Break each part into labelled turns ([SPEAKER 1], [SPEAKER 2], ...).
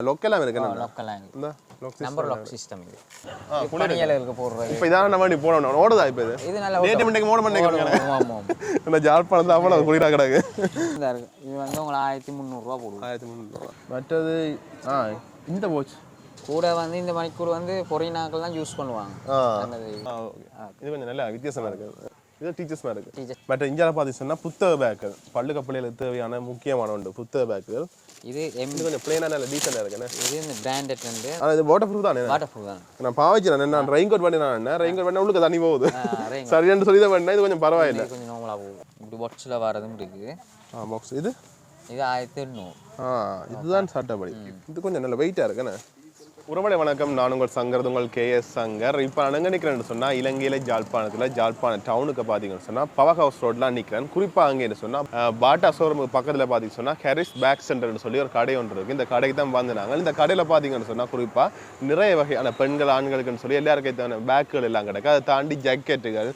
[SPEAKER 1] இருக்கு என்ன
[SPEAKER 2] லோக்கலாக
[SPEAKER 1] இந்த லொக்
[SPEAKER 2] நம்பர் லாக் சிஸ்டம் இது. இது பணியாளருக்கு போடுறது.
[SPEAKER 1] இப்போ இதான் நம்ம வண்டி போடணும் ஓடுதா இப்போ இது?
[SPEAKER 2] இது நல்ல
[SPEAKER 1] நேற்று மணிக்கு மூணு மணிக்கு
[SPEAKER 2] ஆமாம் ஆமாம்.
[SPEAKER 1] இந்த ஜாழ்ப்பாணம் தான் அவ்வளோ குளிரா கிடக்கு.
[SPEAKER 2] இது வந்து உங்களுக்கு ஆயிரத்தி முந்நூறுரூவா போடுவோம்
[SPEAKER 1] ஆயிரத்தி முந்நூறு மற்றது ஆ இந்த போச்சு.
[SPEAKER 2] கூட வந்து இந்த மணிக்கூர் வந்து பொறியினாக்கள் தான் யூஸ் பண்ணுவாங்க.
[SPEAKER 1] இது கொஞ்சம் நல்லா வித்தியாசமா இருக்கு. இது டீச்சர்ஸ் மாதிரி இருக்கு.
[SPEAKER 2] Teachers.
[SPEAKER 1] பட் இந்தியாவில் பார்த்தீங்கன்னா புத்தக பேக்குகள் பள்ளு கப்பலையில் தேவையான முக்கியமான ஒன்று புத்தக பேக்குகள்
[SPEAKER 2] இது
[SPEAKER 1] இது கொஞ்சம் பிளேனாக நல்ல டீசெண்டாக இருக்குண்ணே.
[SPEAKER 2] இது இந்த பிராண்டட் வந்து
[SPEAKER 1] இது வாட்டர் ப்ரூஃப் தானே?
[SPEAKER 2] வாட்டர் ப்ரூஃப் தான்.
[SPEAKER 1] நான் பாவச்சிறேன் நான் ரெயின் கோட் பண்ணி நான் ரெயின் கோட் பண்ண உள்ளுக்கு தண்ணி போகுது. சரியான்னு சொல்லி தான் பண்ணேன் இது கொஞ்சம் பரவாயில்லை.
[SPEAKER 2] இது கொஞ்சம் நார்மலாக போகும். இப்படி பாக்ஸில் வரதும் இருக்குது
[SPEAKER 1] ஆ பாக்ஸ் இது?
[SPEAKER 2] இது ஆயிரத்தி எண்ணூறு.
[SPEAKER 1] ஆ இதுதான் சட்டப்படி. இது கொஞ்சம் நல்ல வெயிட்டாக இருக்குண்ணே. உறவலை வணக்கம். நான் உங்கள் சங்கர் உங்கள் கேஎஸ் சங்கர். இப்போ நான் எங்கே நிற்கிறேன்னு சொன்னால் இலங்கையில் ஜாழ்ப்பாணத்தில் ஜாழ்ப்பாணம் டவுனுக்கு பார்த்தீங்கன்னு சொன்னால் பவர் ஹவுஸ் ரோட்லாம் நிற்கிறேன் குறிப்பாக அங்கேன்னு சொன்னால் பாட்டா ஷோரூமுக்கு பக்கத்தில் பார்த்தீங்கன்னு சொன்னால் ஹெரிஸ் பேக் சென்டர்னு சொல்லி ஒரு கடை ஒன்று இருக்குது இந்த கடைக்கு தான் வந்துனாங்க இந்த கடையில் பார்த்தீங்கன்னு சொன்னால் குறிப்பாக நிறைய வகையான பெண்கள் ஆண்களுக்குன்னு சொல்லி எல்லாருக்கும் தேவையான பேக்குகள் எல்லாம் கிடக்கு. அதை தாண்டி ஜக்கெட்டுகள்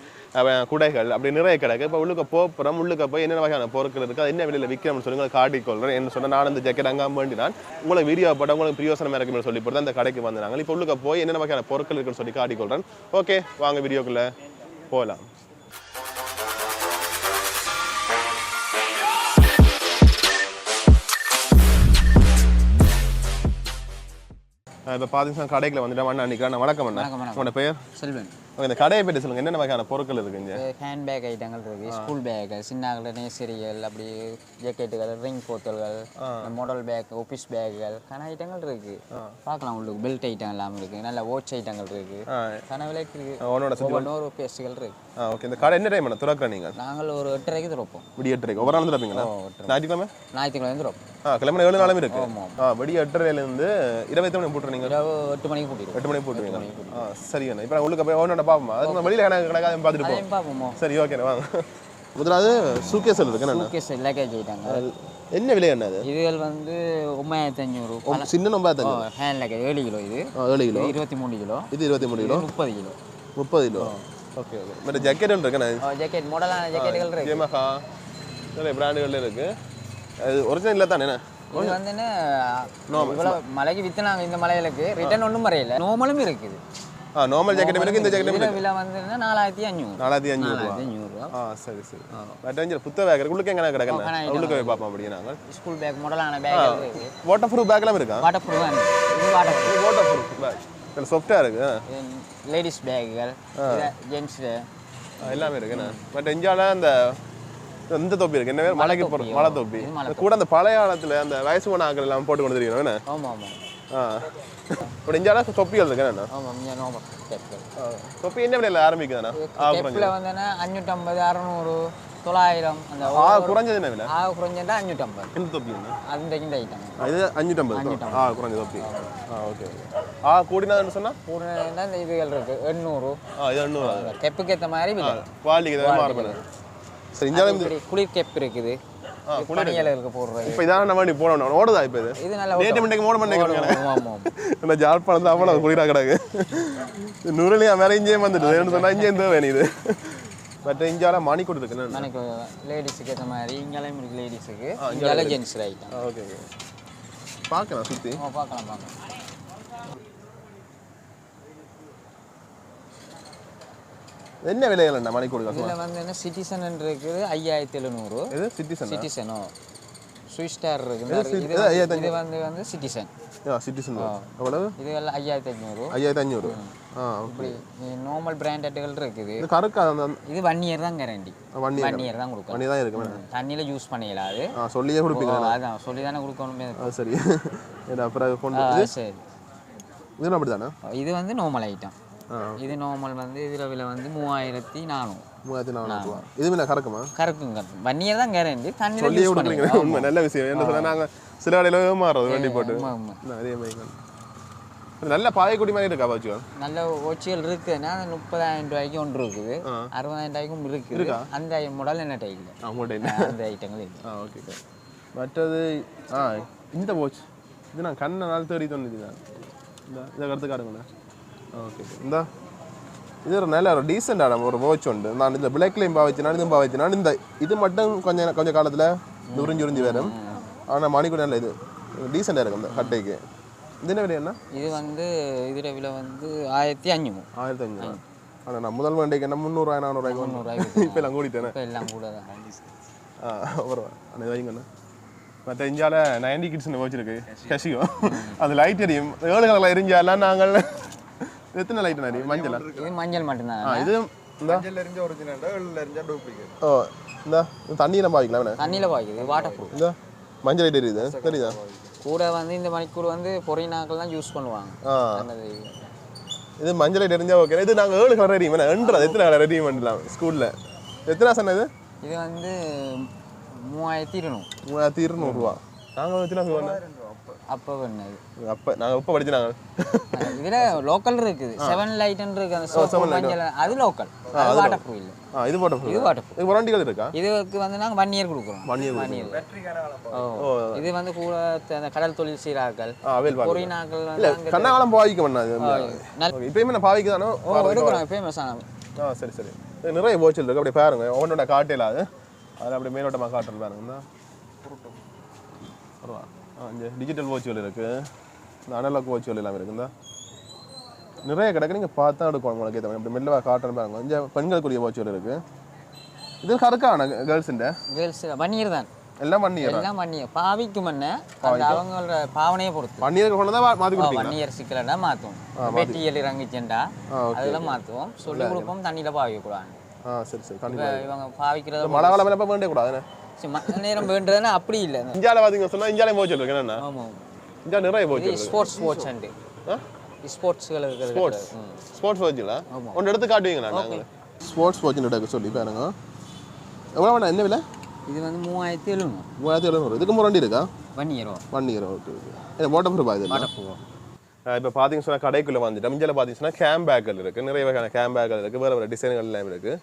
[SPEAKER 1] குடைகள் அப்படி நிறைய கிடக்கு. இப்போ உள்ளுக்க போகிறோம் உள்ளுக்க போய் என்னென்ன வகையான பொருட்கள் இருக்குது அது என்ன வெளியில் விற்கிறோம்னு சொல்லி உங்களுக்கு காட்டிக்கொள்கிறேன் என்ன சொன்னால் நான் இந்த ஜக்கெட் அங்கே வேண்டி நான் உங்களுக்கு வீடியோ போட்ட உங்களுக்கு பிரியோசனமாக இருக்குன்னு சொல்லி போட்டு அந்த கடைக்கு வந்தாங்க இப்போ உள்ளுக்க போய் என்னென்ன வகையான பொருட்கள் இருக்குன்னு சொல்லி காட்டிக்கொள்கிறேன் ஓகே வாங்க வீடியோக்குள்ளே போகலாம் இப்போ பார்த்தீங்கன்னா கடைக்குள்ள வந்துட்டு அண்ணா நிற்கிறேன் வணக்கம் அண்ணா. உங்களோட பெயர்
[SPEAKER 2] செல்வன்.
[SPEAKER 1] இந்த கடையை பற்றி சொல்லுங்கள் என்னென்ன வகையான பொருட்கள் இருக்குங்க
[SPEAKER 2] ஹேண்ட் பேக் ஐட்டங்கள் இருக்கு. ஸ்கூல் பேக் சின்னாக்கள் நேசரிகள் அப்படி ஜாக்கெட்டுகள் ரிங் போத்தல்கள் மாடல் பேக் ஆஃபீஸ் பேக்குகள் கன ஐட்டங்கள் இருக்கு. பார்க்கலாம் உங்களுக்கு. பெல்ட் ஐட்டம் எல்லாம் இருக்கு. நல்ல வாட்ச் ஐட்டங்கள் இருக்கு. கன விலைக்கு இருக்கு.
[SPEAKER 1] உன்னோட சுற்றி
[SPEAKER 2] ஒவ்வொன்றும் ஒரு பேஸ்ட்டுகள் இருக்கு.
[SPEAKER 1] ஆ ஓகே இந்த கடை என்ன டைம் பண்ண திறக்கிறேன் நீங்கள்
[SPEAKER 2] நாங்கள் ஒரு எட்டரைக்கு திறப்போம்.
[SPEAKER 1] விடிய எட்டரைக்கு. ஒவ்வொரு நாள் திறப்பீங்களா. ஞாயிற்றுக்கிழமை?
[SPEAKER 2] ஞாயிற்றுக்கிழமை திறப்போம்.
[SPEAKER 1] ஆ கிழமை ஏழு நாளும் இருக்கு. ஆ விடிய எட்டரைலேருந்து இருபத்தி மணி போட்டுருங்க
[SPEAKER 2] இரவு எட்டு மணிக்கு கூட்டிடுவோம்
[SPEAKER 1] எட்டு மணி போட்டுருவீங்க ஆ சரி அண்ணா. இப்போ உங்களுக்கு போய் ஒன்னோட பார்ப்போமா? அதுக்கு வெளியில் கணக்கு கணக்காக பார்த்துட்டு போவோம்.
[SPEAKER 2] பார்ப்போமோ?
[SPEAKER 1] சரி ஓகேண்ணா வாங்க. முதலாவது சூக்கேசல் இருக்கு என்ன
[SPEAKER 2] கேஸ் லக்கேஜ் ஐட்டங்க
[SPEAKER 1] என்ன விலை என்ன அது?
[SPEAKER 2] இதுகள் வந்து ஒம்பாயிரத்தி அஞ்சூறு
[SPEAKER 1] சின்ன தங்க
[SPEAKER 2] ஹேண்ட் லக்கேஜ் ஏழு கிலோ இது.
[SPEAKER 1] ஏழு கிலோ.
[SPEAKER 2] இருபத்தி மூணு கிலோ.
[SPEAKER 1] இது இருபத்தி மூணு கிலோ.
[SPEAKER 2] முப்பது கிலோ.
[SPEAKER 1] முப்பது கிலோ. ஓகே ஓகே ஜக்கெட் ஒன்று இருக்குண்ணா
[SPEAKER 2] ஜாக்கெட் மாடலான ஜாக்கெட்டுகள் இருக்கு
[SPEAKER 1] ஜெமஹா நிறைய பிராண்டுகள் இருக்கு அது ஒரிஜினல் இல்லை தானே
[SPEAKER 2] இது வந்து என்ன இவ்வளவு மலைக்கு வித்துனாங்க இந்த மலைகளுக்கு ரிட்டர்ன் ஒன்றும் வரையில நோமலும் இருக்குது
[SPEAKER 1] ஆ நார்மல் ஜாக்கெட் இருக்கு இந்த ஜாக்கெட்
[SPEAKER 2] இதுல விலை வந்து என்ன நாலாயிரத்தி அஞ்சூறு
[SPEAKER 1] நாலாயிரத்தி அஞ்சூறு ரூபா
[SPEAKER 2] நாலாயிரத்தி அஞ்சூறுரூவா
[SPEAKER 1] ஆ சரி சரி பட் புத்த பேக் இருக்கு உள்ளுக்கு எங்கே
[SPEAKER 2] கணக்கு
[SPEAKER 1] உள்ளுக்கு போய் பார்ப்போம் அப்படியே நாங்கள்
[SPEAKER 2] ஸ்கூல் பேக் மாடலான பேக் இருக்கு
[SPEAKER 1] வாட்டர் ப்ரூஃப் பேக்லாம் இருக்கா
[SPEAKER 2] water proof water proof
[SPEAKER 1] waterproof bag இதில் சாஃப்டாக இருக்கு
[SPEAKER 2] லேடிஸ் பேக்குகள் ஜென்ஸ்
[SPEAKER 1] எல்லாமே இருக்கு என்ன? பட் இந்தியாவில் அந்த இந்த தொப்பி இருக்கு? என்ன மலைக்கு போகிற மலை. தொப்பி. கூட அந்த பழைய காலத்தில் அந்த வயசு போன ஆக்கள் எல்லாம் போட்டு கொண்டு தெரியும் என்ன?
[SPEAKER 2] ஆமாம் ஆமாம்
[SPEAKER 1] ஆ. பட் இந்தியாவில் தொப்பிகள் இருக்கு என்ன?
[SPEAKER 2] ஆமாம் இங்கே நோமல் கேப்கள்
[SPEAKER 1] ஆ, தொப்பி என்ன விலையில் ஆரம்பிக்குதுண்ணா
[SPEAKER 2] வந்து அஞ்சூற்றம்பது அறநூறு. தொள்ளாயிரம் அந்த
[SPEAKER 1] ஆ குறைஞ்சது என்ன விலை?
[SPEAKER 2] ஆக குறைஞ்சதா அஞ்சூற்றம்பது
[SPEAKER 1] எந்த தொப்பி என்ன?
[SPEAKER 2] அந்த இந்த ஐட்டம்
[SPEAKER 1] ஆ, இது அஞ்சூற்றம்பது ஆ குறைஞ்ச தொப்பி. ஆ. Okay okay. ஆ கூடினதுன்னு சொன்னால்
[SPEAKER 2] பூர்ண இந்த இதுகள் இருக்கு. எண்ணூறு.
[SPEAKER 1] ஆ இது எண்ணூறு.
[SPEAKER 2] கெப்புக்கு ஏற்ற மாதிரி விலை.
[SPEAKER 1] குவாலிட்டிக்கு தான் மாறுபடும் சரி
[SPEAKER 2] இப்படி குளிர் கெப் இருக்குது. பணியாளர்களுக்கு போடுறது.
[SPEAKER 1] இப்போ இதான் நம்ம வண்டி போடணும். ஓடுதா இப்போ இது?
[SPEAKER 2] இது நல்ல
[SPEAKER 1] நேற்று மணிக்கு மூணு மணிக்கு
[SPEAKER 2] ஆமாம் ஆமாம்.
[SPEAKER 1] இந்த ஜாழ்ப்பாணம் தான் அவ்வளோ குளிரா கிடக்கு. மேலே இங்கே வந்துட்டு சொன்னால் இங்கே வேணும் இது. பட் இந்தியாவில் மணி கொடு இருக்குன்னு
[SPEAKER 2] எனக்கு லேடிஸுக்கு ஏற்ற மாதிரி இங்கேயும் இருக்கு லேடிஸுக்கு இங்கேயும் ஜென்ஸ் ஐட்டம்
[SPEAKER 1] ஓகே ஓகே பார்க்கலாம் சுற்றி
[SPEAKER 2] ஓ பார்க்கலாம் பார்க்கலாம்.
[SPEAKER 1] என்ன விலைகள் என்ன மணி கொடு காசு
[SPEAKER 2] இதில் வந்து என்ன சிட்டிசன் இருக்குது ஐயாயிரத்தி எழுநூறு.
[SPEAKER 1] இது சிட்டிசன்
[SPEAKER 2] சிட்டிசனோ சுவிஸ் ஸ்டார் இருக்கு
[SPEAKER 1] இது
[SPEAKER 2] இது
[SPEAKER 1] இது ஐயாயிரத்தி
[SPEAKER 2] இது வந்து வந்து சிட்டிசன்
[SPEAKER 1] சிட்டிசன் எவ்வளவு
[SPEAKER 2] இது எல்லாம் ஐயாயிரத்தி ஐநூறு
[SPEAKER 1] ஐயாயிரத்தி அஞ்சூறு ஆ
[SPEAKER 2] இப்படி நார்மல் பிராண்டட்டுகள் இருக்குது
[SPEAKER 1] இது கருக்கா அந்த
[SPEAKER 2] இது ஒன் இயர் தான் guarantee
[SPEAKER 1] one year
[SPEAKER 2] one year தான் கொடுக்கணும்
[SPEAKER 1] மணி தான் இருக்கு
[SPEAKER 2] தண்ணியில் யூஸ் பண்ணிடலாது
[SPEAKER 1] ஆ சொல்லியே கொடுப்பீங்க
[SPEAKER 2] அதான் சொல்லி தானே கொடுக்கணுமே
[SPEAKER 1] அது சரி ஏன்னா அப்புறம் கொண்டு
[SPEAKER 2] ஆ, சரி
[SPEAKER 1] இதுவும் அப்படி தானே
[SPEAKER 2] இது வந்து நார்மல் ஐட்டம் இது நார்மல் வந்து இதில் விலை வந்து மூவாயிரத்தி நானூறு
[SPEAKER 1] மூவாயிரத்தி நானூறுவா இது கறக்குமா
[SPEAKER 2] கறக்கும் ஒன் இயர் தான் கேரண்டி
[SPEAKER 1] உண்மை நல்ல விஷயம் என்ன சொன்னா நாங்க சில கடையில மாறுறது வண்டி போட்டு. அதே மாதிரி நல்ல பாயக்குடி மாதிரி இருக்கா பாச்சு
[SPEAKER 2] நல்ல ஒச்சிகள் இருக்குன்னா முப்பதாயிரம் ரூபாய்க்கு ஒன்று இருக்குது. அறுபதாயிரம் ரூபாய்க்கும் இருக்குது. அந்த மாடல் என்ன இல்லை.
[SPEAKER 1] அவங்கள்ட்ட என்ன
[SPEAKER 2] அந்த ஐட்டங்கள் இல்லை.
[SPEAKER 1] ஆ ஓகே மற்றது ஆ இந்த வாட்ச் இது நான் கண்ணை நாள் தேடி தந்துது இந்த இதை கருத்து காட்டுங்களேன் ஓகே இந்த. இது ஒரு நல்ல ஒரு டீசெண்டான ஒரு வாட்ச் உண்டு. நான் இந்த பிளாக்லையும் பாவச்சு நான் இதுவும் பாவச்சு நான் இந்த இது மட்டும் கொஞ்சம் கொஞ்சம் காலத்தில் உறிஞ்சி உறிஞ்சி வரும். ஆனால் மணிக்கூட நல்ல இது டீசெண்டாக இருக்கும் இந்த கட்டைக்கு. இது என்ன விலை என்ன
[SPEAKER 2] இது வந்து இதில் விலை வந்து ஆயிரத்தி அஞ்சூறு
[SPEAKER 1] ஆயிரத்தி அஞ்சூறு ஆனால் நான் முதல் வண்டிக்கு என்ன முந்நூறுரூவா நானூறுரூவாய்க்கு
[SPEAKER 2] முந்நூறுரூவாய்க்கு
[SPEAKER 1] இப்போ எல்லாம் கூடிட்டேனே.
[SPEAKER 2] இப்போ எல்லாம் கூட தான்
[SPEAKER 1] ஆ அண்ணா வைங்கண்ணா மற்ற இந்தியாவில் நைன்டி கிட்ஸ்னு வச்சிருக்கு கஷியோ அந்த லைட் எரியும் ஏழு கலரில் எரிஞ்சாலாம் நாங்கள் எத்தனை லைட் எரியும் மஞ்சளா
[SPEAKER 2] இது மஞ்சள் மட்டும்தான்.
[SPEAKER 1] இது
[SPEAKER 3] மஞ்சள் எரிஞ்ச ஒரிஜினல் வெள்ள எரிஞ்சா டூப்ளிகேட்
[SPEAKER 1] ஓ இந்த. தண்ணியில் பாவிக்கலாம் என்ன
[SPEAKER 2] தண்ணியில் பாய்க்குது வாட்டர் ப்ரூஃப்
[SPEAKER 1] இந்த. மஞ்சள் லைட் எரியுது தெரியுதா?
[SPEAKER 2] கூட வந்து இந்த மணிக்கூர் வந்து பொறியினாக்கள் தான் யூஸ் பண்ணுவாங்க.
[SPEAKER 1] இது. மஞ்சள் லைட் எரிஞ்சா ஓகே இது நாங்கள் ஏழு கலர் எரியும் என்ன எண்றது எத்தனை கலர் எரியும் பண்ணலாம் ஸ்கூலில் எத்தனை சொன்னது
[SPEAKER 2] இது? வந்து மூவாயிரத்தி இருநூறு.
[SPEAKER 1] மூவாயிரத்தி இருநூறுவா. நாங்கள் எத்தனை சொன்னோம்
[SPEAKER 2] அப்போ பண்ணது.
[SPEAKER 1] அப்போ நாங்கள் இப்போ படிச்சு நாங்கள்
[SPEAKER 2] இதில் லோக்கல் இருக்குது. செவன் லைட்னு இருக்கு. அந்த சோப்பு மஞ்சள் அது லோக்கல் அது வாட்டர் ப்ரூஃப் இல்லை.
[SPEAKER 1] ஆ இது போட்டோம்
[SPEAKER 2] இது வாட்டர் ப்ரூஃப்
[SPEAKER 1] இது வாரண்டிகள் இருக்கா?
[SPEAKER 2] இதுக்கு வந்து நாங்கள் ஒன் இயர் கொடுக்குறோம். ஒன் இயர்
[SPEAKER 3] காலம்
[SPEAKER 2] ஓ இது வந்து கூட அந்த கடல் தொழில் சீராக்கள் அங்கே
[SPEAKER 1] கண்ணாகாலம் பாவிக்க பண்ணாது இப்பயுமே நான் பாவிக்குதானோ
[SPEAKER 2] ஓ எடுக்கிறோம் ஃபேமஸ் ஆன
[SPEAKER 1] ஆ சரி சரி. நிறைய போச்சல் இருக்கு. அப்படியே பாருங்க. ஒவ்வொன்றோட காட்டையில் அது அதில் அப்படியே மேலோட்டமாக காட்டுறது பாருங்க. இந்த டிஜிட்டல் வாட்சுகள் இருக்கு. இந்த அனலாக் வாட்சுகள் எல்லாம் இருக்கு இந்த நிறைய கிடக்கு. நீங்கள் பார்த்தா எடுக்கணும் உங்களுக்கு ஏற்ற மாதிரி. இப்படி மெல்லவா காட்டுறது பாருங்க இங்கே பெண்களுக்குரிய வாட்சுகள் இருக்கு. இது கறக்கான கேர்ள்ஸுண்ட
[SPEAKER 2] கேர்ள்ஸ் இயர் தான்.
[SPEAKER 1] எல்லாம் பண்ணி
[SPEAKER 2] எல்லாம் ஒன் இயர் பாவிக்கும் என்ன அந்த அவங்களோட பாவனையை பொறுத்து.
[SPEAKER 1] பண்ணியருக்கு கொண்டு தான் மாற்றி கொடுப்பீங்க
[SPEAKER 2] இயர் சிக்கலடா மாற்றுவோம் வெட்டியல் இறங்கிச்சேன்டா அதெல்லாம் மாற்றுவோம் சொல்லி கொடுப்போம். தண்ணியில் பாவிக்கக்கூடாது.
[SPEAKER 1] ஆ சரி சரி.
[SPEAKER 2] இவங்க பாவிக்கிறத
[SPEAKER 1] மழை காலம் வேண்டே
[SPEAKER 2] சும்மா நேரம் வேண்டுறதுன்னா அப்படி இல்லை.
[SPEAKER 1] இந்தியாவில் பார்த்தீங்க சொன்னால் இந்தியாவிலே போச்சு இருக்கு என்னண்ணா
[SPEAKER 2] ஆமாம்
[SPEAKER 1] இந்தியா நிறைய போச்சு
[SPEAKER 2] ஸ்போர்ட்ஸ் வாட்ச் அண்டு.
[SPEAKER 1] ஆ?
[SPEAKER 2] ஸ்போர்ட்ஸ்கள்
[SPEAKER 1] ஸ்போர்ட்ஸ் ஸ்போர்ட்ஸ் வாட்சிங்களா ஒன்று எடுத்து காட்டுவீங்களா நாங்கள்? ஸ்போர்ட்ஸ் வாட்ச் எடுக்க சொல்லி பாருங்க. எவ்வளோ வேணா என்ன விலை?
[SPEAKER 2] இது வந்து மூவாயிரத்தி எழுநூறு.
[SPEAKER 1] மூவாயிரத்தி எழுநூறு. இதுக்கு முரண்டி இருக்கா?
[SPEAKER 2] ஒன் இயரோ
[SPEAKER 1] ஒன் இயர் ஓகே ஓகே ஏ வாட்டர் ப்ரூஃப் இது
[SPEAKER 2] வாட்டர்
[SPEAKER 1] இப்போ பார்த்தீங்க சொன்னால் கடைக்குள்ளே வந்துட்டு இந்தியாவில் பார்த்தீங்கன்னா கேம் பேக்குகள் இருக்குது நிறைய வகையான கேம் பேக்குகள் இருக்குது வேறு வேறு டிசைன்கள் எல்லாம் இருக்குது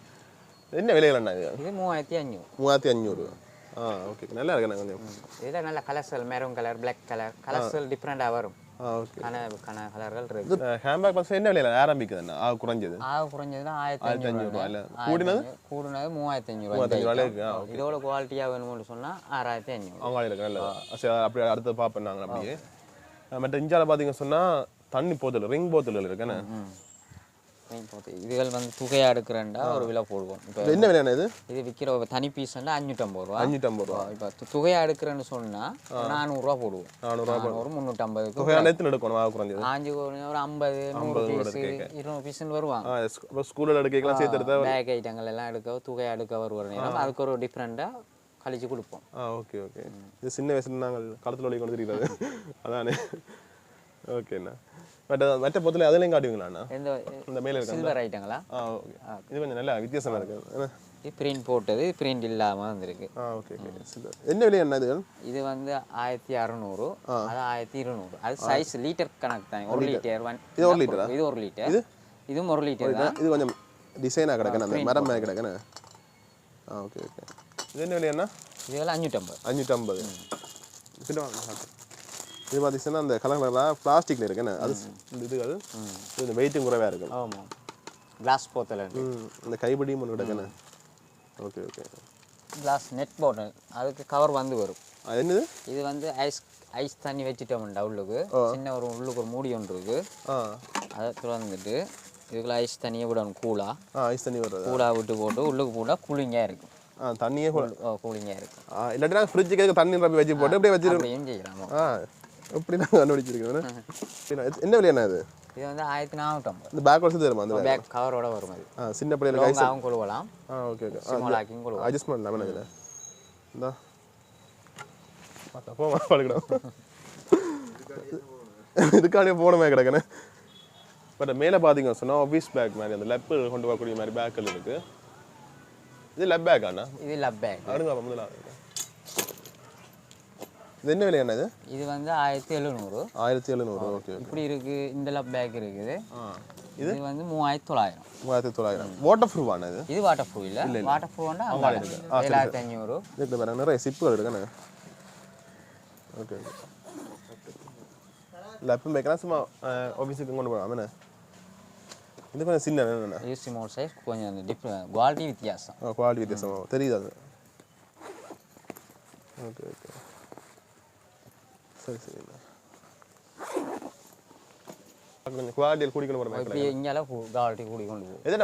[SPEAKER 1] என்ன விலைகள் இது?
[SPEAKER 2] இது மூவாயிரத்தி அஞ்சூறு
[SPEAKER 1] மூவாயிரத்தி அஞ்சூறு ஆ ஓகே நல்லா இருக்கு கொஞ்சம்.
[SPEAKER 2] இதில் நல்ல கலர்ஸ்கள் மெரூன் கலர் பிளாக் கலர் கலர்ஸ்கள் டிஃப்ரெண்ட்டாக வரும். கலர்கள் இருக்கு.
[SPEAKER 1] ஹேம் பேக் பார்த்து என்ன விலையில் ஆரம்பிக்குது என்ன ஆ குறைஞ்சது.
[SPEAKER 2] ஆக குறைஞ்சதுன்னா ஆயிரத்தி அஞ்சூறு
[SPEAKER 1] கூடினது.
[SPEAKER 2] கூடுனது மூவாயிரத்தி அஞ்சூறு
[SPEAKER 1] மூவாயிரத்தி
[SPEAKER 2] இதோட குவாலிட்டியாக வேணும்னு சொன்னால் ஆறாயிரத்தி அஞ்சூறு
[SPEAKER 1] அவங்க இருக்கு நல்லது. சரி அப்படியே அடுத்து பார்ப்பேன் நாங்கள் அப்படியே. அஹ் மற்ற இந்தியாவில் பார்த்தீங்க சொன்னால் தண்ணி போத்தல் ரிங் போத்தல் இருக்குன்னு
[SPEAKER 2] போட்டு இதுகள் வந்து தொகையாக எடுக்கிறேன்டா ஒரு விலை போடுவோம். இப்போ
[SPEAKER 1] என்ன விலையான இது?
[SPEAKER 2] இது விற்கிற ஒரு தனி பீஸ்னா அஞ்சூற்றம்பது ரூபா.
[SPEAKER 1] அஞ்சூற்றம்பது ரூபா.
[SPEAKER 2] இப்போ தொகையாக எடுக்கிறேன்னு சொன்னால் நானூறுரூவா போடுவோம்.
[SPEAKER 1] நானூறுரூவா
[SPEAKER 2] நானூறு முந்நூற்றம்பதுக்கு
[SPEAKER 1] தொகையான எத்தனை எடுக்கணும் குறைஞ்சது.
[SPEAKER 2] ஆஞ்சு ஒரு ஐம்பது நூறு பீஸு இருநூறு பீஸுன்னு வருவாங்க.
[SPEAKER 1] ஸ்கூலில் எடுக்கலாம் சேர்த்து எடுத்தா
[SPEAKER 2] பேக் ஐட்டங்கள் எல்லாம் எடுக்க தொகையாக எடுக்க வருவார் நேரம் அதுக்கு ஒரு டிஃப்ரெண்ட்டாக கழிச்சு கொடுப்போம்.
[SPEAKER 1] ஆ ஓகே ஓகே. இது சின்ன வயசுல நாங்கள் களத்தில் ஒளி கொண்டு அதானே. ஓகேண்ணா. மற்ற மற்ற பொருள் அதுலேயும் காட்டுவீங்களாண்ணா இந்த மேலே இருக்கா?
[SPEAKER 2] சில்வர் ஐட்டங்களா
[SPEAKER 1] இது கொஞ்சம் நல்லா வித்தியாசமாக இருக்கு?
[SPEAKER 2] இது பிரிண்ட் போட்டது பிரிண்ட் இல்லாமல் வந்திருக்கு.
[SPEAKER 1] ஓகே. என்ன விலை என்ன இது?
[SPEAKER 2] இது வந்து ஆயிரத்தி அறநூறு. அது ஆயிரத்தி இருநூறு. அது சைஸ் லிட்டர் கணக்கு தான். ஒரு லிட்டர் ஒன்
[SPEAKER 1] இது ஒரு லிட்டரா?
[SPEAKER 2] இது ஒரு லிட்டர் இதுவும் ஒரு லிட்டர் தான்.
[SPEAKER 1] இது கொஞ்சம் டிசைனாக கிடக்கணும் அந்த மரம் மேலே கிடக்கணும் ஆ ஓகே ஓகே இது என்ன விலை என்ன
[SPEAKER 2] இதெல்லாம் அஞ்சூற்றம்பது
[SPEAKER 1] அஞ்சூற்றம்பது காட்டு. இது பார்த்தீங்கன்னா அந்த கலர் கலராக பிளாஸ்டிக்கில் இருக்குன்னு அது இது அது இது வெயிட்டும் குறைவாக இருக்கும்.
[SPEAKER 2] ஆமாம் கிளாஸ் போத்தல்
[SPEAKER 1] இந்த கைப்பிடியும் ஒன்று கிடக்கணும் ஓகே ஓகே
[SPEAKER 2] கிளாஸ் நெட் போட்டல் அதுக்கு கவர் வந்து வரும்.
[SPEAKER 1] அது என்னது?
[SPEAKER 2] இது வந்து ஐஸ் ஐஸ் தண்ணி வச்சுட்டோம்டா உள்ளுக்கு சின்ன ஒரு உள்ளுக்கு ஒரு மூடி ஒன்று இருக்கு. அதை திறந்துட்டு இதுக்குள்ள ஐஸ் தண்ணியை விடணும் கூலாக
[SPEAKER 1] ஆ ஐஸ் தண்ணி வர்றது.
[SPEAKER 2] கூலாக விட்டு போட்டு உள்ளுக்கு போட்டால் கூலிங்காக இருக்கும்.
[SPEAKER 1] தண்ணியே
[SPEAKER 2] கூலிங்காக இருக்கும்.
[SPEAKER 1] இல்லாட்டி நாங்கள் ஃப்ரிட்ஜுக்கு தண்ணி ரப்பி வச்சு போட்டு அப்படியே வச்சிருக்கோம்
[SPEAKER 2] செய்யலாம்
[SPEAKER 1] ஆ. எப்படி நாங்கள் கண்டுபிடிச்சிருக்கோம் என்ன விலை என்ன இது?
[SPEAKER 2] இது வந்து ஆயிரத்தி நானூற்றம்பது.
[SPEAKER 1] இந்த பேக் வச்சு தருமா அந்த?
[SPEAKER 2] பேக் கவரோட வரும் அது.
[SPEAKER 1] ஆ சின்ன பிள்ளைகளுக்கு ஐஸ்
[SPEAKER 2] லாங்காகவும் கொழுவலாம்.
[SPEAKER 1] ஆ ஓகே ஓகே
[SPEAKER 2] ஸ்மாலாக்கியும் கொழுவலாம்.
[SPEAKER 1] அட்ஜஸ்ட்மெண்ட் இல்லாமல் இதில்? இந்தா. பார்த்தா போ பழகிடும். இதுக்காண்டியே போனமே கிடக்குன்னு. பட் மேலே பார்த்தீங்க சொன்னால் ஆஃபீஸ் பேக் மாதிரி அந்த லெப்பு கொண்டு வரக்கூடிய மாதிரி பேக்கில் இருக்கு. இது லெப் பேக் அண்ணா?
[SPEAKER 2] இது லப் பேக்
[SPEAKER 1] அடுங்க முதல்ல. இது என்ன விலை என்ன இது?
[SPEAKER 2] இது வந்து ஆயிரத்தி எழுநூறு.
[SPEAKER 1] ஆயிரத்தி எழுநூறு ஓகே
[SPEAKER 2] இப்படி இருக்கு இந்த லப் பேக் இருக்குது. இது? வந்து மூவாயிரத்தி தொள்ளாயிரம்.
[SPEAKER 1] மூவாயிரத்தி தொள்ளாயிரம். வாட்டர் ப்ரூஃப் ஆன இது
[SPEAKER 2] வாட்டர் ப்ரூஃப் இல்லை வாட்டர் ப்ரூஃப்னா ஏழாயிரத்தி அஞ்சூறு
[SPEAKER 1] இதுக்கு பாருங்க நிறைய சிப்புகள் இருக்குண்ணே ஓகே இல்லை எப்போ வைக்கலாம் சும்மா ஆஃபீஸுக்கு கொண்டு போகலாம் என்ன இது கொஞ்சம் சின்ன என்னண்ணா
[SPEAKER 2] இது ஸ்மால் சைஸ் கொஞ்சம் டிஃப்ரெண்ட் குவாலிட்டி வித்தியாசம்.
[SPEAKER 1] குவாலிட்டி வித்தியாசம். தெரியுது அது. Okay okay. சரி சரிண்ணா கொஞ்சம் குவாலிட்டியில் குடிக்கணும் போகிற
[SPEAKER 2] இப்படி இங்கெல்லாம் குவாலிட்டி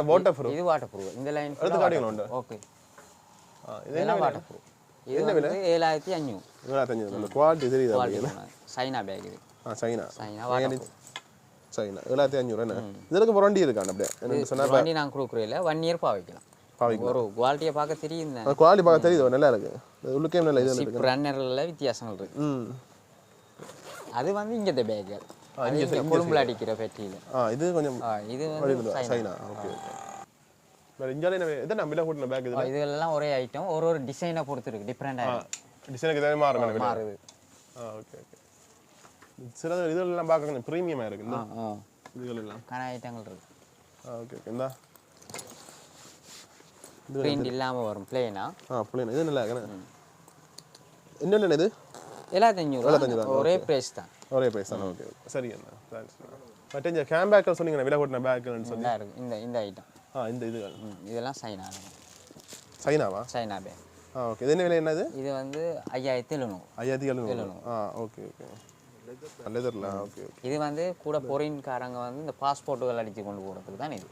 [SPEAKER 1] வாட்டர் ப்ரூஃப்
[SPEAKER 2] இது. வாட்டர் ப்ரூஃப் இந்த லைன்
[SPEAKER 1] அடுத்து காட்டுங்களா உண்டு?
[SPEAKER 2] ஓகே
[SPEAKER 1] இது
[SPEAKER 2] இதெல்லாம் வாட்டர் ப்ரூஃப் இது வந்து ஏழாயிரத்தி அஞ்சூறு
[SPEAKER 1] அந்த குவாலிட்டி தெரியுது
[SPEAKER 2] சைனா பேக் இது.
[SPEAKER 1] ஆ சைனா.
[SPEAKER 2] China water
[SPEAKER 1] China. ஏழாயிரத்தி அஞ்சூறு என்ன? இதற்கு புரண்டி இருக்கான் அப்படியே. என்ன சொன்னா
[SPEAKER 2] நான் கொடுக்குறதில்ல ஒன் இயர் பாவிக்கலாம். ஒரு குவாலிட்டியை பார்க்க தெரியும்
[SPEAKER 1] குவாலிட்டி பார்க்க தெரியுது? நல்லா இருக்கு. உள்ளுக்கே நல்ல இது
[SPEAKER 2] ரன்னரில் வித்தியாசங்கள் இருக்கு.
[SPEAKER 1] ம்.
[SPEAKER 2] அது வந்து இங்கே பேக் அது இங்கே கொழும்புல அடிக்கிற பெட்டியில்.
[SPEAKER 1] ஆ இது கொஞ்சம்
[SPEAKER 2] இது வந்து சைனா.
[SPEAKER 1] ஓகே வேறு இந்தியாவில் என்ன எதை நான் விலை கூட்டின பேக் இது
[SPEAKER 2] இதெல்லாம் ஒரே ஐட்டம் ஒரு ஒரு டிசைனை பொறுத்து இருக்கு. டிஃப்ரெண்டாக
[SPEAKER 1] டிசைனுக்கு எதாவது மாறும்
[SPEAKER 2] மாறுது.
[SPEAKER 1] Okay okay. சில இதெல்லாம் பார்க்க கொஞ்சம் ப்ரீமியமாக இருக்கு இந்த
[SPEAKER 2] ஆ
[SPEAKER 1] இதுகள் எல்லாம்
[SPEAKER 2] கன ஐட்டங்கள் இருக்கு.
[SPEAKER 1] Okay okay. இந்தா.
[SPEAKER 2] பிரிண்ட் இல்லாமல் வரும் பிளேனா
[SPEAKER 1] ஆ புள்ளியன் இது நல்லா இருக்கேன் இது
[SPEAKER 2] எழுபத்தஞ்சு ஒரே ப்ரைஸ் தான்.
[SPEAKER 1] ஒரே ப்ரைஸ் தானே. Okay okay. சரி அண்ணா தேங்க்ஸ் பட் இந்த கேம் பேக்கில் சொன்னீங்க விலை கூட்டின பேக்குன்னு சொல்லி.
[SPEAKER 2] இந்த இந்த ஐட்டம்
[SPEAKER 1] ஆ இந்த இதுகள்.
[SPEAKER 2] இதெல்லாம் சைனா.
[SPEAKER 1] சைனாவா?
[SPEAKER 2] சைனா பேக்
[SPEAKER 1] ஆ ஓகே. இது என்ன விலை என்னது?
[SPEAKER 2] இது வந்து ஐயாயிரத்தி எழுநூறு.
[SPEAKER 1] ஐயாயிரத்தி எழுநூறு. ஆ ஓகே ஓகே. லெதர்ல ஓகே ஓகே.
[SPEAKER 2] இது வந்து கூட பொறின்காரங்க வந்து இந்த பாஸ்போர்ட்டுகள் அடித்து கொண்டு போகிறதுக்கு தான் இது.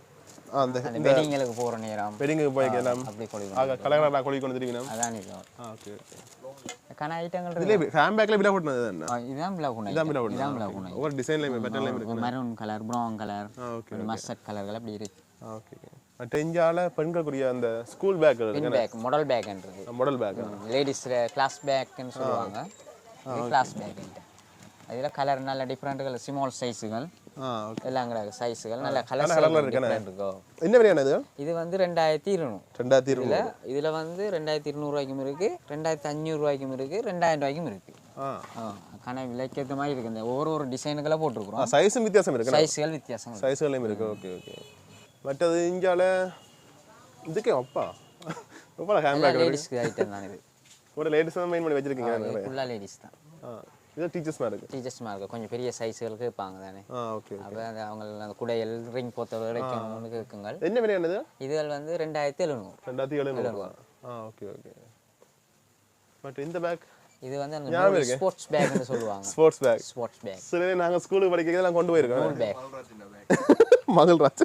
[SPEAKER 1] அந்த
[SPEAKER 2] வெட்டிங்களுக்கு போகிற நேரம்.
[SPEAKER 1] பெரியங்க போய்க்கலாம்
[SPEAKER 2] அப்படி கொண்டு
[SPEAKER 1] ஆக கலகலா கொடி கொண்டு திரும்பினா
[SPEAKER 2] அதான் இது.
[SPEAKER 1] ஆ ஓகே ஓகே.
[SPEAKER 2] கன ஐட்டங்கள்
[SPEAKER 1] ஃபேம் கூட்டினது என்ன
[SPEAKER 2] ஆ, இதுதான் பிளவுன்
[SPEAKER 1] இதான் விலை
[SPEAKER 2] இதான்
[SPEAKER 1] கூட்டினது
[SPEAKER 2] பிளவுன்
[SPEAKER 1] ஒவ்வொரு டிசைன்லையும் பேட்டர்லையும் இருக்கு
[SPEAKER 2] maroon colour brown colour
[SPEAKER 1] okay
[SPEAKER 2] mustard கலர்கள் அப்படி இருக்கு
[SPEAKER 1] ஓகே இந்தியாவில் பெண்களுக்குரிய அந்த ஸ்கூல் பேக் இருக்கு
[SPEAKER 2] பேக் மாடல் பேக்ன்றது
[SPEAKER 1] மாடல் பேக்
[SPEAKER 2] லேடிஸ் கிளாஸ் பேக்னு சொல்லுவாங்க. கிளாஸ் பேக் இதில் கலர் நல்ல டிஃப்ரெண்ட் கலர் ஸ்மால் சைஸுகள் எல்லாம் கிடையாது சைஸுகள் நல்ல கலர் இருக்கும்
[SPEAKER 1] என்ன விலையான இது?
[SPEAKER 2] இது வந்து ரெண்டாயிரத்தி இருநூறு.
[SPEAKER 1] ரெண்டாயிரத்தி இருபது
[SPEAKER 2] இதில் வந்து ரெண்டாயிரத்தி இருநூறுவாய்க்கும் இருக்கு. ரெண்டாயிரத்தி அஞ்சூறுவாய்க்கும் இருக்கு. ரெண்டாயிரம் ரூபாய்க்கும் இருக்கு.
[SPEAKER 1] ஆ.
[SPEAKER 2] ஆ கண விலைக்கேற்ற மாதிரி இருக்கு. இந்த ஒவ்வொரு ஒரு டிசைனுக்கெல்லாம் போட்டிருக்கிறோம்.
[SPEAKER 1] சைஸும் வித்தியாசம் இருக்கு
[SPEAKER 2] சைஸுகள் வித்தியாசம்.
[SPEAKER 1] சைஸ்களையும் இருக்கு. ஓகே ஓகே மற்றது இந்தியாவில் இதுக்கே அப்பா. ரொம்ப ஹேண்ட் பேக்
[SPEAKER 2] லேடிஸ்க்கு ஐட்டம் தான் இது.
[SPEAKER 1] ஒரு லேடிஸ் தான் மெயின் பண்ணி வச்சிருக்கீங்க.
[SPEAKER 2] ஃபுல்லாக லேடிஸ் தான்.
[SPEAKER 1] இது டீச்சர்ஸ் மாதிரி இருக்கு
[SPEAKER 2] டீச்சர்ஸ் மார்க்கு கொஞ்சம் பெரிய சைஸுகளுக்கு இருப்பாங்க தானே?
[SPEAKER 1] ஆ ஓகே
[SPEAKER 2] அப்போ அந்த அவங்க அந்த குடையல் ரிங் போத்த வைக்கணும்னு இருக்குங்கள்
[SPEAKER 1] என்ன விலையானது
[SPEAKER 2] இதுகள் வந்து ரெண்டாயிரத்தி எழுநூறு.
[SPEAKER 1] ரெண்டாயிரத்தி எழுநூறு ஆ ஓகே ஓகே பட் இந்த பேக்
[SPEAKER 2] இது வந்து அந்த
[SPEAKER 1] இருக்கு.
[SPEAKER 2] ஸ்போர்ட்ஸ் பேக்னு சொல்லுவாங்க.
[SPEAKER 1] ஸ்போர்ட்ஸ் பேக்
[SPEAKER 2] ஸ்போர்ட்ஸ் பேக்
[SPEAKER 1] சில நாங்கள் ஸ்கூலுக்கு படிக்கிறதுல நான் கொண்டு போயிருக்கோம்.
[SPEAKER 2] பேக்
[SPEAKER 3] மல்ராஜின் பேக்
[SPEAKER 1] மகள்ராஜ்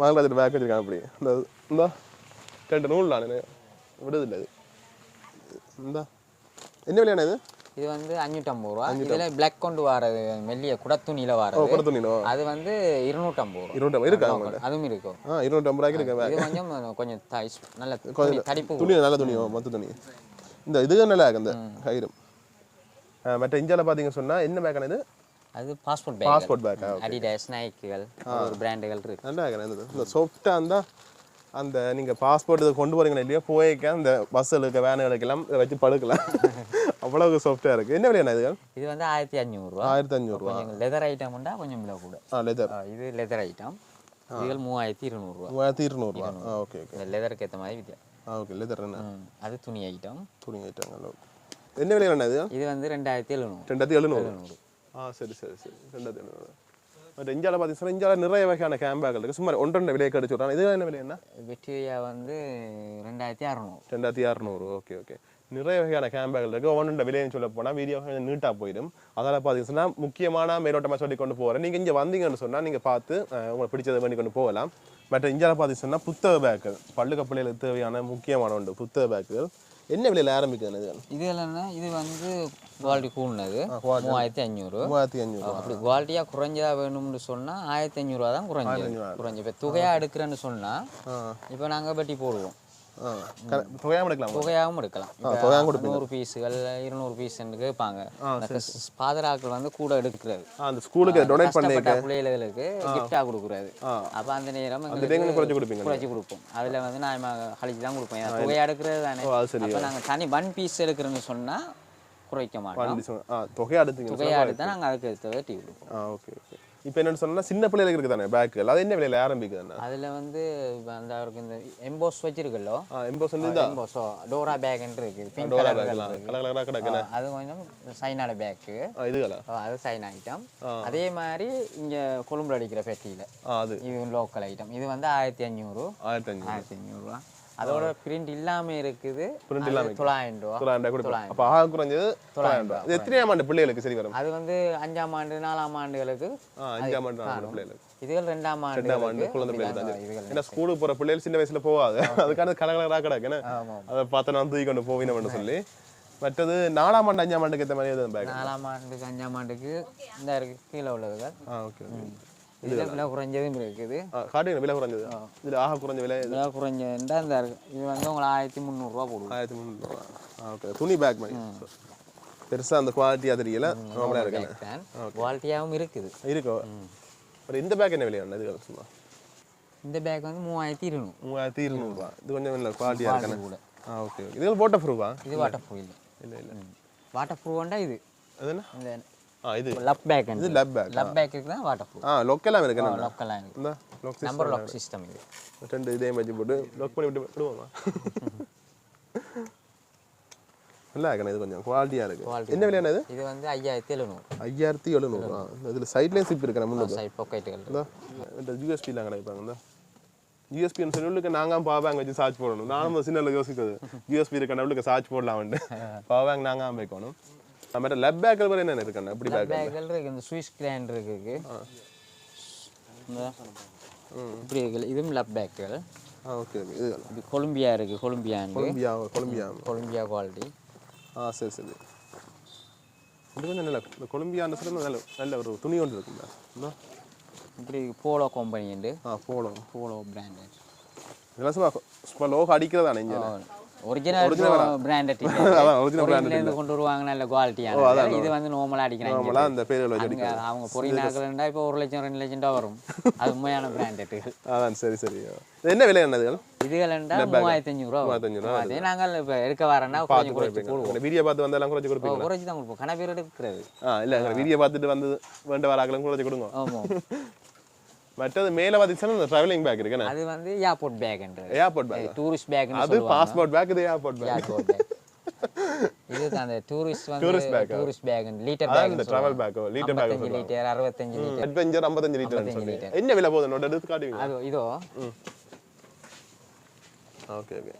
[SPEAKER 1] மகள்ராஜ் பேக் வச்சிருக்கான் அப்படி இந்த இந்த. ரெண்டு நூல் நான். விடுதில்லை இது. இந்த. என்ன விலையான இது
[SPEAKER 2] இது வந்து அஞ்சூற்றம்பது ரூபா. இதில் பிளாக் கொண்டு வரது மெல்லிய குடத்துணியில் வரது
[SPEAKER 1] கூட துணினோ
[SPEAKER 2] அது வந்து இருநூற்றம்பது ரூபா.
[SPEAKER 1] இருநூற்றம்பது. இருக்கா
[SPEAKER 2] அதுவும் இருக்கும்.
[SPEAKER 1] ஆ இருநூற்றம்பது ரூபாய்க்கு இருக்கா?
[SPEAKER 2] இது கொஞ்சம் கொஞ்சம் நல்ல துணி, தடிப்பு
[SPEAKER 1] துணி நல்ல துணியோ மொத்த துணி. இந்த இது நல்லா இருக்கு இந்த? கயிறும் ஆ, மற்ற இந்தியாவில் பார்த்தீங்க சொன்னால் என்ன பேக்கான இது
[SPEAKER 2] அது பாஸ்போர்ட் பேக்
[SPEAKER 1] பாஸ்போர்ட் பேக்கா
[SPEAKER 2] அடிடாஸ் நைக்குகள் ஒரு பிராண்டுகள் இருக்கு.
[SPEAKER 1] நல்லா இருக்கேன் இந்த சாஃப்டாக இருந்தால் அந்த நீங்கள் பாஸ்போர்ட் இது கொண்டு போறீங்களா இல்லையா போய்க்க அந்த பஸ்ஸுகளுக்கு வேனுகளுக்கு எல்லாம் இதை வச்சு படுக்கலாம். அவ்வளவு சாஃப்டாக இருக்குது என்ன விலையான இது?
[SPEAKER 2] இது வந்து ஆயிரத்தி அஞ்சூறுரூவா
[SPEAKER 1] ஆயிரத்தி அஞ்சூறுரூவா
[SPEAKER 2] லெதர் ஐட்டம்னா கொஞ்சம் விலை கூட.
[SPEAKER 1] ஆ லெதர்
[SPEAKER 2] ஆ, இது லெதர் ஐட்டம் இதுகள் மூவாயிரத்தி இருநூறுவா.
[SPEAKER 1] மூவாயிரத்தி இருநூறுவா. ஆ ஓகே ஓகே
[SPEAKER 2] லெதருக்கு ஏற்ற மாதிரி வித்தியா
[SPEAKER 1] ஆ ஓகே லெதர் என்ன?
[SPEAKER 2] அது துணி ஐட்டம்
[SPEAKER 1] துணி ஐட்டங்கள் என்ன விலையான இது?
[SPEAKER 2] இது வந்து ரெண்டாயிரத்தி எழுநூறு.
[SPEAKER 1] ரெண்டாயிரத்தி எழுநூறு. ஆ சரி சரி சரி. ரெண்டாயிரத்தி எழுநூறு. பட் இந்தியாவில் பார்த்தீங்கன்னா இந்தியாவில் நிறைய வகையான கேம்பேக்கள் இருக்குது சும்மா ஒன்று ரெண்டு விலையை கடிச்சு விட்றாங்க. இது என்ன விலை என்ன
[SPEAKER 2] வெற்றியா வந்து ரெண்டாயிரத்தி அறநூறு.
[SPEAKER 1] ரெண்டாயிரத்தி அறநூறு. Okay okay. நிறைய வகையான கேம்பேக்கள் இருக்குது ஒவ்வொன்று விலைன்னு சொல்ல போனால் வீடியோ கொஞ்சம் நீட்டாக போயிடும். அதால் பார்த்தீங்கன்னா முக்கியமான மேலோட்டமாக சொல்லி கொண்டு போகிறேன் நீங்கள் இங்கே வந்தீங்கன்னு சொன்னால் நீங்கள் பார்த்து உங்களுக்கு பிடிச்சதை பண்ணி கொண்டு போகலாம். பட் இந்தியாவில் பார்த்தீங்கன்னா புத்தக பேக்குகள் பிள்ளைகளுக்கு தேவையான முக்கியமான ஒன்று புத்தக பேக்குகள் என்ன விலையில் ஆரம்பிக்குது இது
[SPEAKER 2] இது இல்லைன்னா இது வந்து குவாலிட்டி கூடினது. மூவாயிரத்தி அஞ்சூறு
[SPEAKER 1] மூவாயிரத்தி அஞ்சூறு
[SPEAKER 2] அப்படி குவாலிட்டியாக குறைஞ்சதா வேணும்னு சொன்னால் ஆயிரத்தி அஞ்சூறுவா தான் குறைஞ்சது. குறைஞ்ச இப்போ தொகையாக எடுக்கிறேன்னு சொன்னால்
[SPEAKER 1] ஆ.
[SPEAKER 2] இப்போ நாங்கள் வெட்டி போடுவோம்.
[SPEAKER 1] தொகையாம எடுக்கலாம்?
[SPEAKER 2] தொகையாகவும் எடுக்கலாம். இப்போ நூறு பீஸுகள் இருநூறு பீஸ்ன்னு கேட்பாங்க. பாதராக்கள் வந்து கூட எடுக்கிறது.
[SPEAKER 1] அந்த ஸ்கூலுக்கு டொனேட் பண்ணி
[SPEAKER 2] கஷ்டப்பட்ட பிள்ளைகளுக்கு கிஃப்டாக கொடுக்குறது. அப்போ அந்த நேரம்
[SPEAKER 1] குறைச்சி கொடுப்பீங்க.
[SPEAKER 2] குறைச்சி கொடுப்போம். அதில் வந்து நான் கழிச்சு தான் கொடுப்போம். ஏன்னா தொகையாக எடுக்கிறது தானே. அப்போ நாங்கள் தனி ஒன் பீஸ் எடுக்கிறோன்னு சொன்னால் குறைக்க மாட்டோம்.
[SPEAKER 1] பன்னெண்டு ஆ தொகையை எடுத்தீங்க
[SPEAKER 2] தொகையாக எடுத்தால் நாங்கள் அதுக்கு ஏற்ற டீ கொடுப்போம்.
[SPEAKER 1] ஓகே. இப்போ என்னன்னு சொன்னா சின்ன பிள்ளைகளுக்கு இருக்குது தானே பேக்குகள் அது என்ன விலையில் ஆரம்பிக்குதுண்ணா
[SPEAKER 2] அதில் வந்து அந்த அவருக்கு இந்த எம்போஸ் வச்சிருக்கல்லோ?
[SPEAKER 1] சென்ட் தான்
[SPEAKER 2] எம்போஸோ டோரா பேக்ன்ட்டு இருக்குது கலர்
[SPEAKER 1] கலராக கிடக்குண்ணே
[SPEAKER 2] அது கொஞ்சம் சைனாட பேக்கு
[SPEAKER 1] இதுகளா?
[SPEAKER 2] அது சைனா ஐட்டம் அதே மாதிரி இங்கே கொழும்புல அடிக்கிற பெட்டியில்.
[SPEAKER 1] அது.
[SPEAKER 2] இது லோக்கல் ஐட்டம் இது வந்து ஆயிரத்தி அஞ்சூறு
[SPEAKER 1] ஆயிரத்தி அஞ்சூறு
[SPEAKER 2] ஆயிரத்தி அஞ்சூறுரூவா அதோட பிரிண்ட் இல்லாம இருக்குது. அது
[SPEAKER 1] இல்லாம
[SPEAKER 2] தொள்ளாயிரம் ரூபா.
[SPEAKER 1] தொள்ளாயிரம்
[SPEAKER 2] தொள்ளாயிரம்
[SPEAKER 1] அப்போ ஆக குறைஞ்சது தொள்ளாயிரம் இது எத்தனையாம் ஆண்டு பிள்ளைகளுக்கு சரி வரும்?
[SPEAKER 2] அது வந்து அஞ்சாம் ஆண்டு நாலாம் ஆண்டுகளுக்கு
[SPEAKER 1] அஞ்சாம் ஆண்டு நாலாம் பிள்ளைகளுக்கு.
[SPEAKER 2] இதுகள் ரெண்டாம்
[SPEAKER 1] ரெண்டாம் ஆண்டு
[SPEAKER 2] ஆண்டு
[SPEAKER 1] குழந்தை பிள்ளைகள் ஏன்னா ஸ்கூலுக்கு போற பிள்ளைகள் சின்ன வயசுல போகாது அதுக்கான கலகலராக கிடக்கு. அதை பார்த்து நான் தூக்கி கொண்டு போவினோம்னு சொல்லி. மற்றது நாலாம் ஆண்டு அஞ்சாம் ஆண்டுக்கு ஏற்ற மாதிரி
[SPEAKER 2] நாலாம் ஆண்டுக்கு அஞ்சாம் ஆண்டுக்கு இந்த இருக்கு. கீழே உள்ளதுகள்.
[SPEAKER 1] ஆ ஓகே
[SPEAKER 2] இதுல விலை குறைஞ்சதும் இருக்குது.
[SPEAKER 1] காட்டுங்க விலை குறைஞ்சது. இதுல ஆக குறைஞ்ச விலை
[SPEAKER 2] விலை குறைஞ்சதுண்டா இந்த இது வந்து உங்களுக்கு ஆயிரத்தி முந்நூறுரூவா போடுவோம்.
[SPEAKER 1] ஆயிரத்தி முந்நூறுவா. ஆ ஓகே துணி பேக் மாதிரி. பெருசா அந்த குவாலிட்டியா தெரியல. நார்மலா இருக்கேன்
[SPEAKER 2] குவாலிட்டியாகவும் இருக்குது.
[SPEAKER 1] இருக்கோ? அப்புறம் இந்த பேக் என்ன விலை இது சும்மா.
[SPEAKER 2] இந்த பேக் வந்து மூவாயிரத்தி இருநூறு.
[SPEAKER 1] மூவாயிரத்தி இருநூறுபா இது கொஞ்சம் இல்லை குவாலிட்டியாக இருக்கேன்
[SPEAKER 2] கூட.
[SPEAKER 1] ஆ ஓகே ஓகே இதுகள் போட்ட ப்ரூஃபா
[SPEAKER 2] இது வாட்டர் ப்ரூஃப் இல்லை.
[SPEAKER 1] இல்லை இல்லை.
[SPEAKER 2] வாட்டர் ப்ரூஃப்ண்டா இது.
[SPEAKER 1] அது என்ன?
[SPEAKER 2] இந்த
[SPEAKER 1] ஆ இது.
[SPEAKER 2] லப் பேக்
[SPEAKER 1] இது லப் பேக்
[SPEAKER 2] லப் பேக்கு தான் வாட்டர் ப்ரூஃப்
[SPEAKER 1] ஆ லொக்கெல்லாம் இருக்கு என்ன
[SPEAKER 2] லொக்கெல்லாம் இருக்குது
[SPEAKER 1] இந்த லொக்
[SPEAKER 2] நம்பர் லாக் சிஸ்டம் இது.
[SPEAKER 1] ரெண்டு இதே மாதிரி போட்டு லொக் பண்ணி விட்டு விடுவோமா? நல்லா இருக்கணும் இது கொஞ்சம் குவாலிட்டியாக இருக்கு. என்ன விலையான இது?
[SPEAKER 2] இது வந்து ஐயாயிரத்தி எழுநூறு.
[SPEAKER 1] ஐயாயிரத்தி எழுநூறுவா இதில் சைட்லேயும் சிப் இருக்கிற முன்னூறு
[SPEAKER 2] சைட் பாக்கெட்டுகள்
[SPEAKER 1] இந்த இந்த யூஎஸ்பிலாம் கிடைப்பாங்க இந்த. யூஎஸ்பின்னு சொல்லி நாங்கள் பவர் பேங்க் வச்சு சார்ஜ் போடணும். நானும் சின்ன யோசிக்கிறது. யூஎஸ்பி இருக்க உள்ளுக்கு சார்ஜ் போடலாம்ட்டு பவர் பேங்க் நாங்கள் வைக்கணும் மற்ற லெப் பேக்கில் வரை என்ன இருக்கண்ணா எப்படி பேக்
[SPEAKER 2] பேக்குகள் இருக்கு இந்த சுவிஸ் கிளாண்ட் இருக்கு இப்படி இருக்கு இதுவும் லப் பேக்குகள்
[SPEAKER 1] ஆ ஓகே இது
[SPEAKER 2] இது கொலம்பியா இருக்கு கொலம்பியாண்டு
[SPEAKER 1] கொலம்பியா கொலம்பியா
[SPEAKER 2] கொலம்பியா குவாலிட்டி
[SPEAKER 1] ஆ சரி சரி. இது நல்ல கொலம்பியான்னு சொல்லி நல்ல நல்ல ஒரு துணி ஒன்று இருக்குல்ல இந்த.
[SPEAKER 2] இப்படி போலோ கம்பெனி உண்டு.
[SPEAKER 1] ஆ போலும்
[SPEAKER 2] போலோ பிராண்டட்
[SPEAKER 1] இதெல்லாம் சும்மா சும்மா லோக அடிக்கிறதானே இங்கே
[SPEAKER 2] ஒரிஜினல் பிராண்டட்
[SPEAKER 1] அதான்
[SPEAKER 2] இருந்து கொண்டு வருவாங்க நல்ல குவாலிட்டியான இது வந்து நார்மலா அடிக்கிறாங்க
[SPEAKER 1] நார்மலாக அந்த பேர்கள் வச்சு
[SPEAKER 2] அங்க அவங்க பொறியினாக்கள்ண்டா இப்போ ஒரு லட்சம் ரெண்டு லட்சம் ரூபா வரும். அது உண்மையான பிராண்டட்
[SPEAKER 1] அதான் சரி சரி. என்ன விலை என்னதுகள்
[SPEAKER 2] இதுகளண்டா மூவாயிரத்தி அஞ்சூறு ரூபா
[SPEAKER 1] மூவாயிரத்தஞ்சு ரூபா
[SPEAKER 2] அதே நாங்கள் இப்போ எடுக்க வரேன்னா கொஞ்சம் குறைச்சி போடுவோம்.
[SPEAKER 1] வீடியோ பார்த்து வந்தாலும் குறைச்சி கொடுப்பீங்க
[SPEAKER 2] குறைச்சி தான் கொடுப்போம் எடுக்கிறது.
[SPEAKER 1] ஆ இல்லை வீடியோ பார்த்துட்டு வந்து வேண்ட வராங்களும் குறைச்சி கொடுங்க.
[SPEAKER 2] ஆமாம்.
[SPEAKER 1] மற்றது மேலே பார்த்தீங்கன்னா இந்த ட்ராவலிங் பேக் இருக்குண்ணே
[SPEAKER 2] அது வந்து ஏர்போர்ட் பேக்ன்றது
[SPEAKER 1] ஏர்போர்ட் பேக்
[SPEAKER 2] டூரிஸ்ட் பேக்னு
[SPEAKER 1] அது பாஸ்போர்ட் பேக் இது ஏர்போர்ட் பேக்
[SPEAKER 2] ஏர்போர்ட் பேக் இது அந்த டூரிஸ்ட் வந்து
[SPEAKER 1] Tourist bag.
[SPEAKER 2] Tourist bag litre bag
[SPEAKER 1] இந்த ட்ராவல் பேக் லீட்டர் பேக்
[SPEAKER 2] ஐம்பத்தஞ்சு லிட்டர் அறுபத்தஞ்சு லிட்டர்
[SPEAKER 1] அட்வென்ச்சர் ஐம்பத்தஞ்சு லிட்டர் சொல்லி என்ன விலை போகுது? நோட் எடுத்து காட்டுவீங்க
[SPEAKER 2] அது இதோ.
[SPEAKER 1] ஓகே ஓகே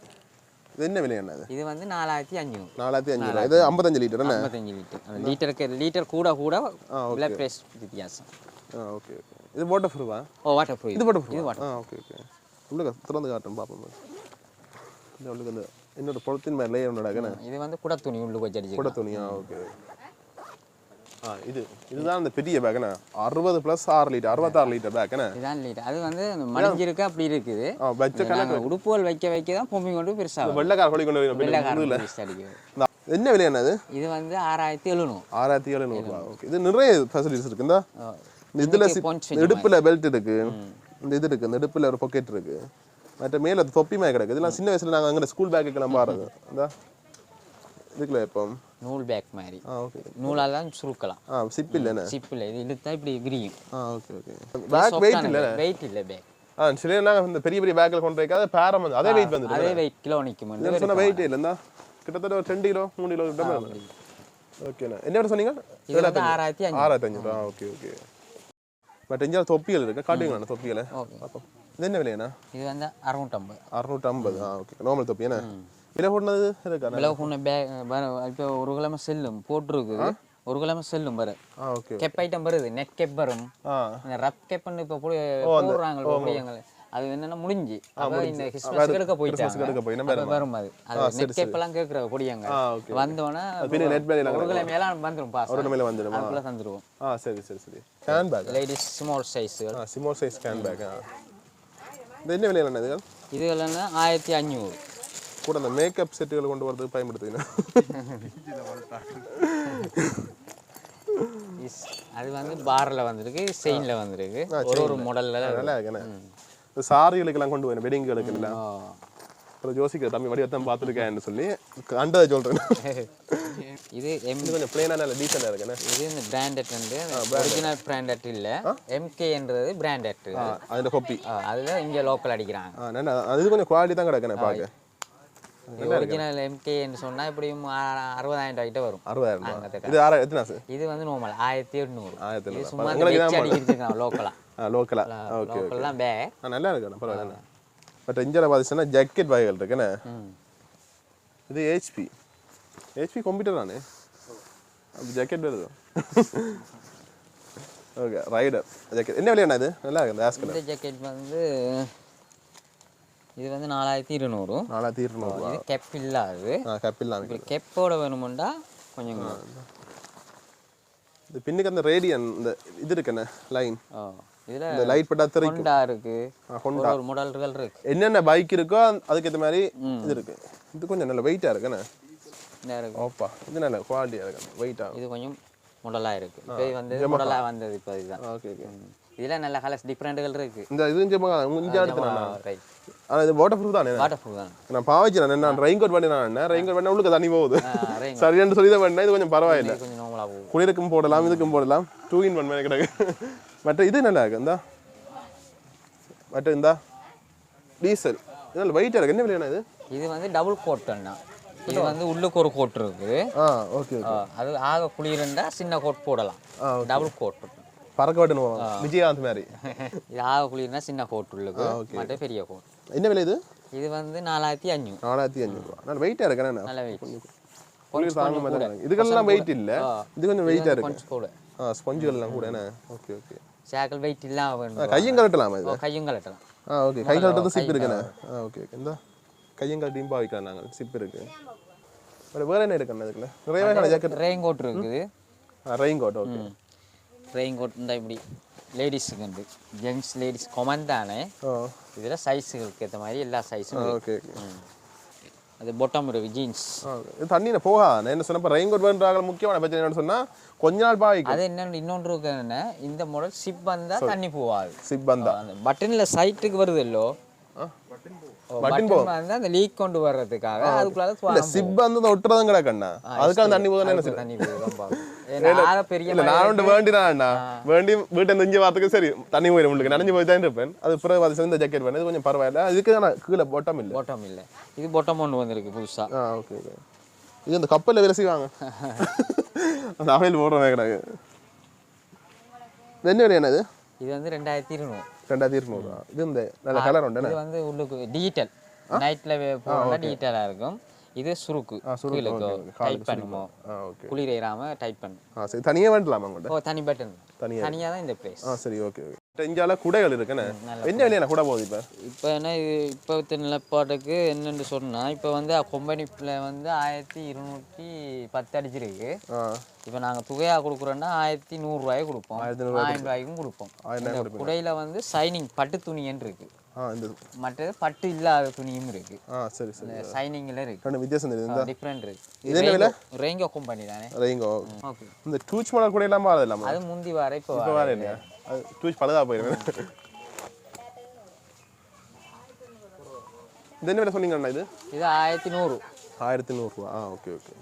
[SPEAKER 1] இது என்ன விலை என்னது
[SPEAKER 2] இது? வந்து நாலாயிரத்தி அஞ்சூறு
[SPEAKER 1] நாலாயிரத்தி அஞ்சு ரூபா இது ஐம்பத்தஞ்சு லிட்டர்
[SPEAKER 2] ஐம்பத்தஞ்சு லிட்டர் அந்த லிட்டருக்கு லிட்டர் கூட கூட விலை பிரைஸ் வித்தியாசம்.
[SPEAKER 1] ஓகே ஓகே இது வாட்டர் ப்ரூஃபா
[SPEAKER 2] ஓ வாட்டர் ப்ரூஃப்
[SPEAKER 1] இது வாட்டர் ப்ரூஃப் ஆ ஓகே ஓகே உள்ளுக்க திறந்து காட்டும் பார்ப்போம் இந்த உள்ளுக்கு இந்த இன்னொரு பொழுத்தின் மேலே லேயர் ஒன்று
[SPEAKER 2] இது வந்து குட துணி உள்ளுக்கு வச்சு அடிச்சு
[SPEAKER 1] கூட துணியா ஓகே ஆ இது இதுதான் அந்த பெரிய பேக்குண்ணே அறுபது ப்ளஸ் ஆறு லிட்டர் அறுபத்தாறு லிட்டர் பேக்குண்ணே
[SPEAKER 2] இதான் லிட்டர் அது வந்து மடிஞ்சிருக்கு அப்படி இருக்குது.
[SPEAKER 1] வச்ச
[SPEAKER 2] நாங்க உடுப்புகள் வைக்க வைக்க தான் பொம்மி கொண்டு பெருசாகும்
[SPEAKER 1] வெள்ளைக்கார கொடி கொண்டு இந்த என்ன விலை என்னது
[SPEAKER 2] இது வந்து ஆறாயிரத்தி எழுநூறு.
[SPEAKER 1] ஆறாயிரத்தி எழுநூறுபா ஓகே இது நிறைய ஃபெசிலிட்டிஸ் இருக்கு. இந்த. இதுல இடுப்புல பெல்ட் இருக்கு. இந்த இது இருக்கு இந்த இடுப்புல ஒரு பாக்கெட் இருக்கு. மற்ற மேல அது தொப்பி மாதிரி கிடக்கு. இதெல்லாம் சின்ன வயசுல நாங்க அங்கே ஸ்கூல் பேக்குக்கெல்லாம் பாருங்க. இந்த. இதுக்குள்ள இப்போ.
[SPEAKER 2] நூல் பேக் மாதிரி.
[SPEAKER 1] ஆ ஓகே
[SPEAKER 2] நூலால் தான் சுருக்கலாம்.
[SPEAKER 1] ஆ சிப் இல்லைண்ணே
[SPEAKER 2] சிப்பில் இது இழுத்தா இப்படி விரியும்
[SPEAKER 1] ஆ ஓகே ஓகே பேக் வெயிட் இல்லை
[SPEAKER 2] வெயிட் இல்லை? பேக்
[SPEAKER 1] ஆ சில நாங்கள் இந்த பெரிய பெரிய பேக்கில் கொண்டு வைக்காத பேரம் வந்து அதே வெயிட் வந்துடும்
[SPEAKER 2] அதே வெயிட் கிலோ நிற்கும்
[SPEAKER 1] இது சொன்ன வெயிட் இல்லைந்தா கிட்டத்தட்ட ஒரு ரெண்டு கிலோ மூணு கிலோ கிட்ட ஓகேண்ணா என்ன? விட சொன்னீங்க?
[SPEAKER 2] வந்து ஆறாயிரத்தி அஞ்சு
[SPEAKER 1] ஆறாயிரத்தி அஞ்சூறு ஓகே ஓகே பட் இங்கே தொப்பிகள் இருக்கு காட்டுவீங்களா தொப்பிகளை
[SPEAKER 2] ஓகே
[SPEAKER 1] பார்ப்போம் இது என்ன விலைண்ணா
[SPEAKER 2] இது வந்து அறுநூற்றம்பது
[SPEAKER 1] அறுநூற்றி ஐம்பது ஆ ஓகே நார்மல் தொப்பி என்ன விலை போட்டது இருக்கா
[SPEAKER 2] விலை கொண்ட பேக் இப்போ ஒரு கிழமை செல்லும் போட்டிருக்குது ஒரு கிழமை செல்லும்
[SPEAKER 1] ஆ ஓகே
[SPEAKER 2] கெப் ஐட்டம் வருது நெட் கெப் வரும் ரப் கெப்னு இப்போ போடுறாங்க அது என்னன்னா முடிஞ்சு. இந்த கிறிஸ்மஸ்க்கு எடுக்க போயிட்டாங்க.
[SPEAKER 1] எடுக்க போய் நம்ம
[SPEAKER 2] அப்ப வரும் அது. அது நெட் பொடியங்க.
[SPEAKER 1] ஆ ஓகே
[SPEAKER 2] வந்தோடனே
[SPEAKER 1] பின்ன net value ல
[SPEAKER 2] ஒரு கிழமையெல்லாம் வந்துடும் பாஸ்
[SPEAKER 1] ஒரு நிலையில் வந்துடுமா
[SPEAKER 2] அதுக்குள்ள தந்துடுவோம்
[SPEAKER 1] ஆ சரி சரி சரி. கேன் பேக்
[SPEAKER 2] லேடிஸ் ஸ்மால் சைஸுகள்
[SPEAKER 1] ஆ சிமோ சைஸ் கேன் பேக் ஆ. இந்த என்ன விலையில் என்னது?
[SPEAKER 2] இது
[SPEAKER 1] கூட அந்த மேக்கப் செட்டுகள் கொண்டு வரதுக்கு பயன்படுத்துவீங்க.
[SPEAKER 2] அது வந்து பார்ல வந்திருக்கு செயின்ல வந்திருக்கு. ஒரு ஒரு மாடல்ல
[SPEAKER 1] நல்லா இருக்குண்ணே சாரிகளுக்கெல்லாம் கொண்டு வரேன் வெட்டிங்களுக்கு எல்லாம் அப்புறம் யோசிக்கிற தம்பி வடிவத்தான் பார்த்துருக்கேன்னு சொல்லி கண்டதை சொல்கிறேன்
[SPEAKER 2] இது எம்
[SPEAKER 1] கொஞ்சம் பிளேனாக நல்ல டீசெண்டாக இருக்குண்ணே
[SPEAKER 2] இது இந்த பிராண்டட் வந்து ஒரிஜினல் பிராண்டட் இல்ல. எம்கேன்றது பிராண்டட்
[SPEAKER 1] அதில் கொப்பி
[SPEAKER 2] அதுல இங்க லோக்கல் அடிக்கிறாங்க.
[SPEAKER 1] அது கொஞ்சம் குவாலிட்டி தான் கிடக்குண்ணே பார்க்க.
[SPEAKER 2] ஒரிஜினல் எம்கேன்னு சொன்னா எப்படியும் ஆ- அறுபதாயிரம் ரூபாய் கிட்ட வரும்.
[SPEAKER 1] அறுபதாயிரம் இது
[SPEAKER 2] வந்து நார்மல் ஆயிரத்தி எட்நூறு. சும்மா
[SPEAKER 1] உங்களுக்கு
[SPEAKER 2] வச்சு
[SPEAKER 1] தான்
[SPEAKER 2] அடிக்கிட்டு லோக்கலா
[SPEAKER 1] ஆ லோக்கலா ஓகே ஓகே
[SPEAKER 2] லோக்கல்லாம் பே
[SPEAKER 1] ஆ நல்லா இருக்குண்ணே பரவாயில்ல பட் இந்தியாவில் பார்த்தீங்கன்னா ஜாக்கெட் வகைகள் இருக்குண்ணே இது ஹெச்பி ஹெச்பி கம்ப்யூட்டர் தானே அப்போ ஜாக்கெட் வருது ஓகே ரைடர் ஜாக்கெட் என்ன விலையாண்ணா இது நல்லா இருக்கு இந்த ஆஸ் கலர்
[SPEAKER 2] இந்த ஜாக்கெட் வந்து இது வந்து நாலாயிரத்தி இருநூறு
[SPEAKER 1] நாலாயிரத்தி இருநூறுவா
[SPEAKER 2] இது கெப் இல்லாது கெப்போட வேணுமெண்டா கொஞ்சம்.
[SPEAKER 1] இந்த பின்னுக்கு அந்த ரேடியன் இந்த இது இருக்குண்ணே லைன் இந்த லைட் பட்டா தெரிக்கும்.
[SPEAKER 2] ஹொண்டா இருக்கு.
[SPEAKER 1] Honda.
[SPEAKER 2] ஒரு மாடல்கள் இருக்கு.
[SPEAKER 1] என்னென்ன பைக் இருக்கோ அந்த- அதுக்கேற்ற மாதிரி இது இருக்கு. இது கொஞ்சம் நல்ல வெயிட்டாக இருக்குண்ணே
[SPEAKER 2] இந்த இருக்கு?
[SPEAKER 1] ஓப்பா இது நல்ல குவாலிட்டியாக இருக்கு வெயிட்டாக
[SPEAKER 2] இது கொஞ்சம் மாடலாக இருக்கு. இது வந்து மாடலாக வந்தது இப்போ இதுதான்.
[SPEAKER 1] ஓகே ஓகே
[SPEAKER 2] இதில் நல்ல கலர்ஸ் டிஃப்ரெண்ட்டுகள் இருக்கு.
[SPEAKER 1] இந்த இது இங்கே எடுத்து நான்
[SPEAKER 2] ரைட்
[SPEAKER 1] ஆனால் இது வாட்டர் ப்ரூஃப் தானே
[SPEAKER 2] வாட்டர் ப்ரூஃப் தான்.
[SPEAKER 1] நான் பாவச்சினேன் நான் ரெயின் கோட் பண்ணி நான் ரெயின் கோட் பண்ண உள்ளுக்கு தண்ணி போகுது. சரியான்னு சொல்லி தான் பண்ணேன் இது கொஞ்சம் பரவாயில்லை. குளிருக்கும் போடலாம் இதுக்கும் போடலாம். டூ இன் ஒன் மாதிரி கிடக்கு. மற்ற இது நல்லா இருக்கு இந்தா. மற்ற இந்தா. டீசல். இது நல்ல வெயிட்டாக இருக்கு. என்ன விலையாண்ணா இது?
[SPEAKER 2] இது வந்து டபுள் கோட்டுன்னா இது வந்து உள்ளுக்கு ஒரு கோட் இருக்குது
[SPEAKER 1] ஆ ஓகே ஓகே
[SPEAKER 2] அது ஆக குளிருண்டா சின்ன கோட் போடலாம். டபுள் கோட்
[SPEAKER 1] பறக்க போவாங்க. விஜயகாந்த் மாதிரி.
[SPEAKER 2] இது ஆக குளிர்னா சின்ன கோட் உள்ளுக்கு. மற்ற பெரிய கோட்
[SPEAKER 1] என்ன விலை இது?
[SPEAKER 2] இது வந்து நாலாயிரத்தி அஞ்சூறு
[SPEAKER 1] நாலாயிரத்தி அஞ்சூறுவா நல்ல வெயிட்டாக இருக்கு
[SPEAKER 2] நல்ல வெயிட்
[SPEAKER 1] குளிர் தாங்க இருக்கு. இதுக்கெல்லாம் வெயிட் இல்லை. இது கொஞ்சம் வெயிட்டாக இருக்கு.
[SPEAKER 2] கூட.
[SPEAKER 1] ஆ ஸ்பஞ்சுகள் எல்லாம் கூட ஓகே ஓகே
[SPEAKER 2] சேக்கல் வெயிட் இல்லாம வேணும்
[SPEAKER 1] கையும் கலட்டலாமா இது
[SPEAKER 2] கையும் கலட்டலாம்
[SPEAKER 1] ஆ ஓகே கை கலட்டுறது சிப் இருக்குண்ணே ஆ ஓகே ஓகே இந்த கையும் கலட்டியும் பாவிக்கலாம் நாங்கள் சிப் இருக்கு வேறு என்ன இருக்குண்ணே இதுக்குள்ள நிறைய வகையான ஜாக்கெட்
[SPEAKER 2] ரெயின் கோட் இருக்குது
[SPEAKER 1] rain coat okay
[SPEAKER 2] rain coat இருந்தால் இப்படி லேடிஸுக்கு உண்டு ஜென்ட்ஸ் லேடிஸ் கொமன் தானே இதில் சைஸுகளுக்கு ஏற்ற மாதிரி எல்லா சைஸும்
[SPEAKER 1] ஓகே
[SPEAKER 2] அது பொட்டம் இருக்கு ஜீன்ஸ்
[SPEAKER 1] தண்ணியில் போகா நான் என்ன சொன்னப்போ ரெயின் கோட் வேண்டாங்க முக்கியமான பிரச்சனை என்னன்னு சொன்னால் கொஞ்ச நாள் பாவிக்கும்
[SPEAKER 2] அது என்ன இன்னொன்று என்ன இந்த மாடல் ஷிப் வந்தால் தண்ணி போகாது.
[SPEAKER 1] சிப் வந்தா.
[SPEAKER 2] பட்டனில் சைட்டுக்கு வருது இல்லோ? பட்டன் வந்து அந்த லீக் கொண்டு வர்றதுக்காக சுவாசம்
[SPEAKER 1] சிப் வந்து ஒட்டுறதும் கிடக்கண்ணா அதுக்காக தண்ணி போதும் என்ன
[SPEAKER 2] தண்ணி
[SPEAKER 1] நான் வேண்டினாண்ணா வேண்டி வீட்டை நெஞ்சு வாரத்துக்கு சரி தண்ணி போயிடும் உங்களுக்கு நனைஞ்சு போய் தான் இருப்பேன். அது பிறகு அது ஜாக்கெட் கொஞ்சம் பரவாயில்ல. அதுக்கு நான் கீழே போட்டம் இல்லை?
[SPEAKER 2] பொட்டம் இல்லை. இது பொட்டம் ஒன்று வந்திருக்கு புதுசா.
[SPEAKER 1] ஆ ஓகே ஓகே இது இந்த கப்பலில் விலை செய்வாங்க. அந்த அவையில் போடுறோம் கிடக்கு. என்ன விலை இது
[SPEAKER 2] இது வந்து ரெண்டாயிரத்தி இருநூறு.
[SPEAKER 1] ரெண்டாயிரத்தி இருநூறுவா இது இந்த நல்ல கலர் உண்டு
[SPEAKER 2] இது வந்து உள்ளுக்கு டிஜிட்டல் நைட்டில் போகணும்னா டிஜிட்டலாக இருக்கும். இது சுருக்கு. டைப்
[SPEAKER 1] ஓகே
[SPEAKER 2] குளிர் ஏறாம டைப் பண்ணும்
[SPEAKER 1] ஆ சரி. தனியாக வேண்டலாமா உங்கள்கிட்ட
[SPEAKER 2] ஓ தனி பட்டன்
[SPEAKER 1] தனியா.
[SPEAKER 2] தனியாக தான் இந்த ப்ரைஸ்
[SPEAKER 1] ஆ சரி ஓகே ஓகே இந்தியாவில் குடைகள் இருக்குண்ணே என்ன விலையா கூட போகுது இப்போ?
[SPEAKER 2] இப்போ என்ன இது இப்போ நிலப்பாட்டுக்கு என்னென்னு சொன்னால் இப்போ வந்து கம்பெனியில் வந்து ஆயிரத்தி இருநூற்றி பத்து அடிச்சிருக்கு. இப்போ நாங்கள் தொகையாக கொடுக்குறோன்னா ஆயிரத்தி நூறுரூவாய்க்கு கொடுப்போம். ஆயிரம் ரூபாய்க்கும் கொடுப்போம். குடையில் வந்து சைனிங் பட்டு துணின்னு இருக்கு. மற்றது பட்டு இல்லாத துணியும் இருக்கு.
[SPEAKER 1] சரி சரி.
[SPEAKER 2] சைனிங்கில் இருக்கு.
[SPEAKER 1] வித்தியாசம் தெரியுது.
[SPEAKER 2] டிஃப்ரெண்ட் இருக்கு? ரேங்கோ கம்பெனி தானே?
[SPEAKER 1] ரெயிங்கோ
[SPEAKER 2] ஓகே.
[SPEAKER 1] இந்த டூச் மாடல் கூட இல்லாமல் அது
[SPEAKER 2] முந்தி வர இப்போ
[SPEAKER 1] வேறு இல்லையா? அது டூச் பழுதா போயிருவேன் இது என்ன விலை சொன்னீங்கண்ணா இது?
[SPEAKER 2] இது ஆயிரத்தி நூறு.
[SPEAKER 1] ஆயிரத்தி நூறுரூவா ஆ ஓகே ஓகே.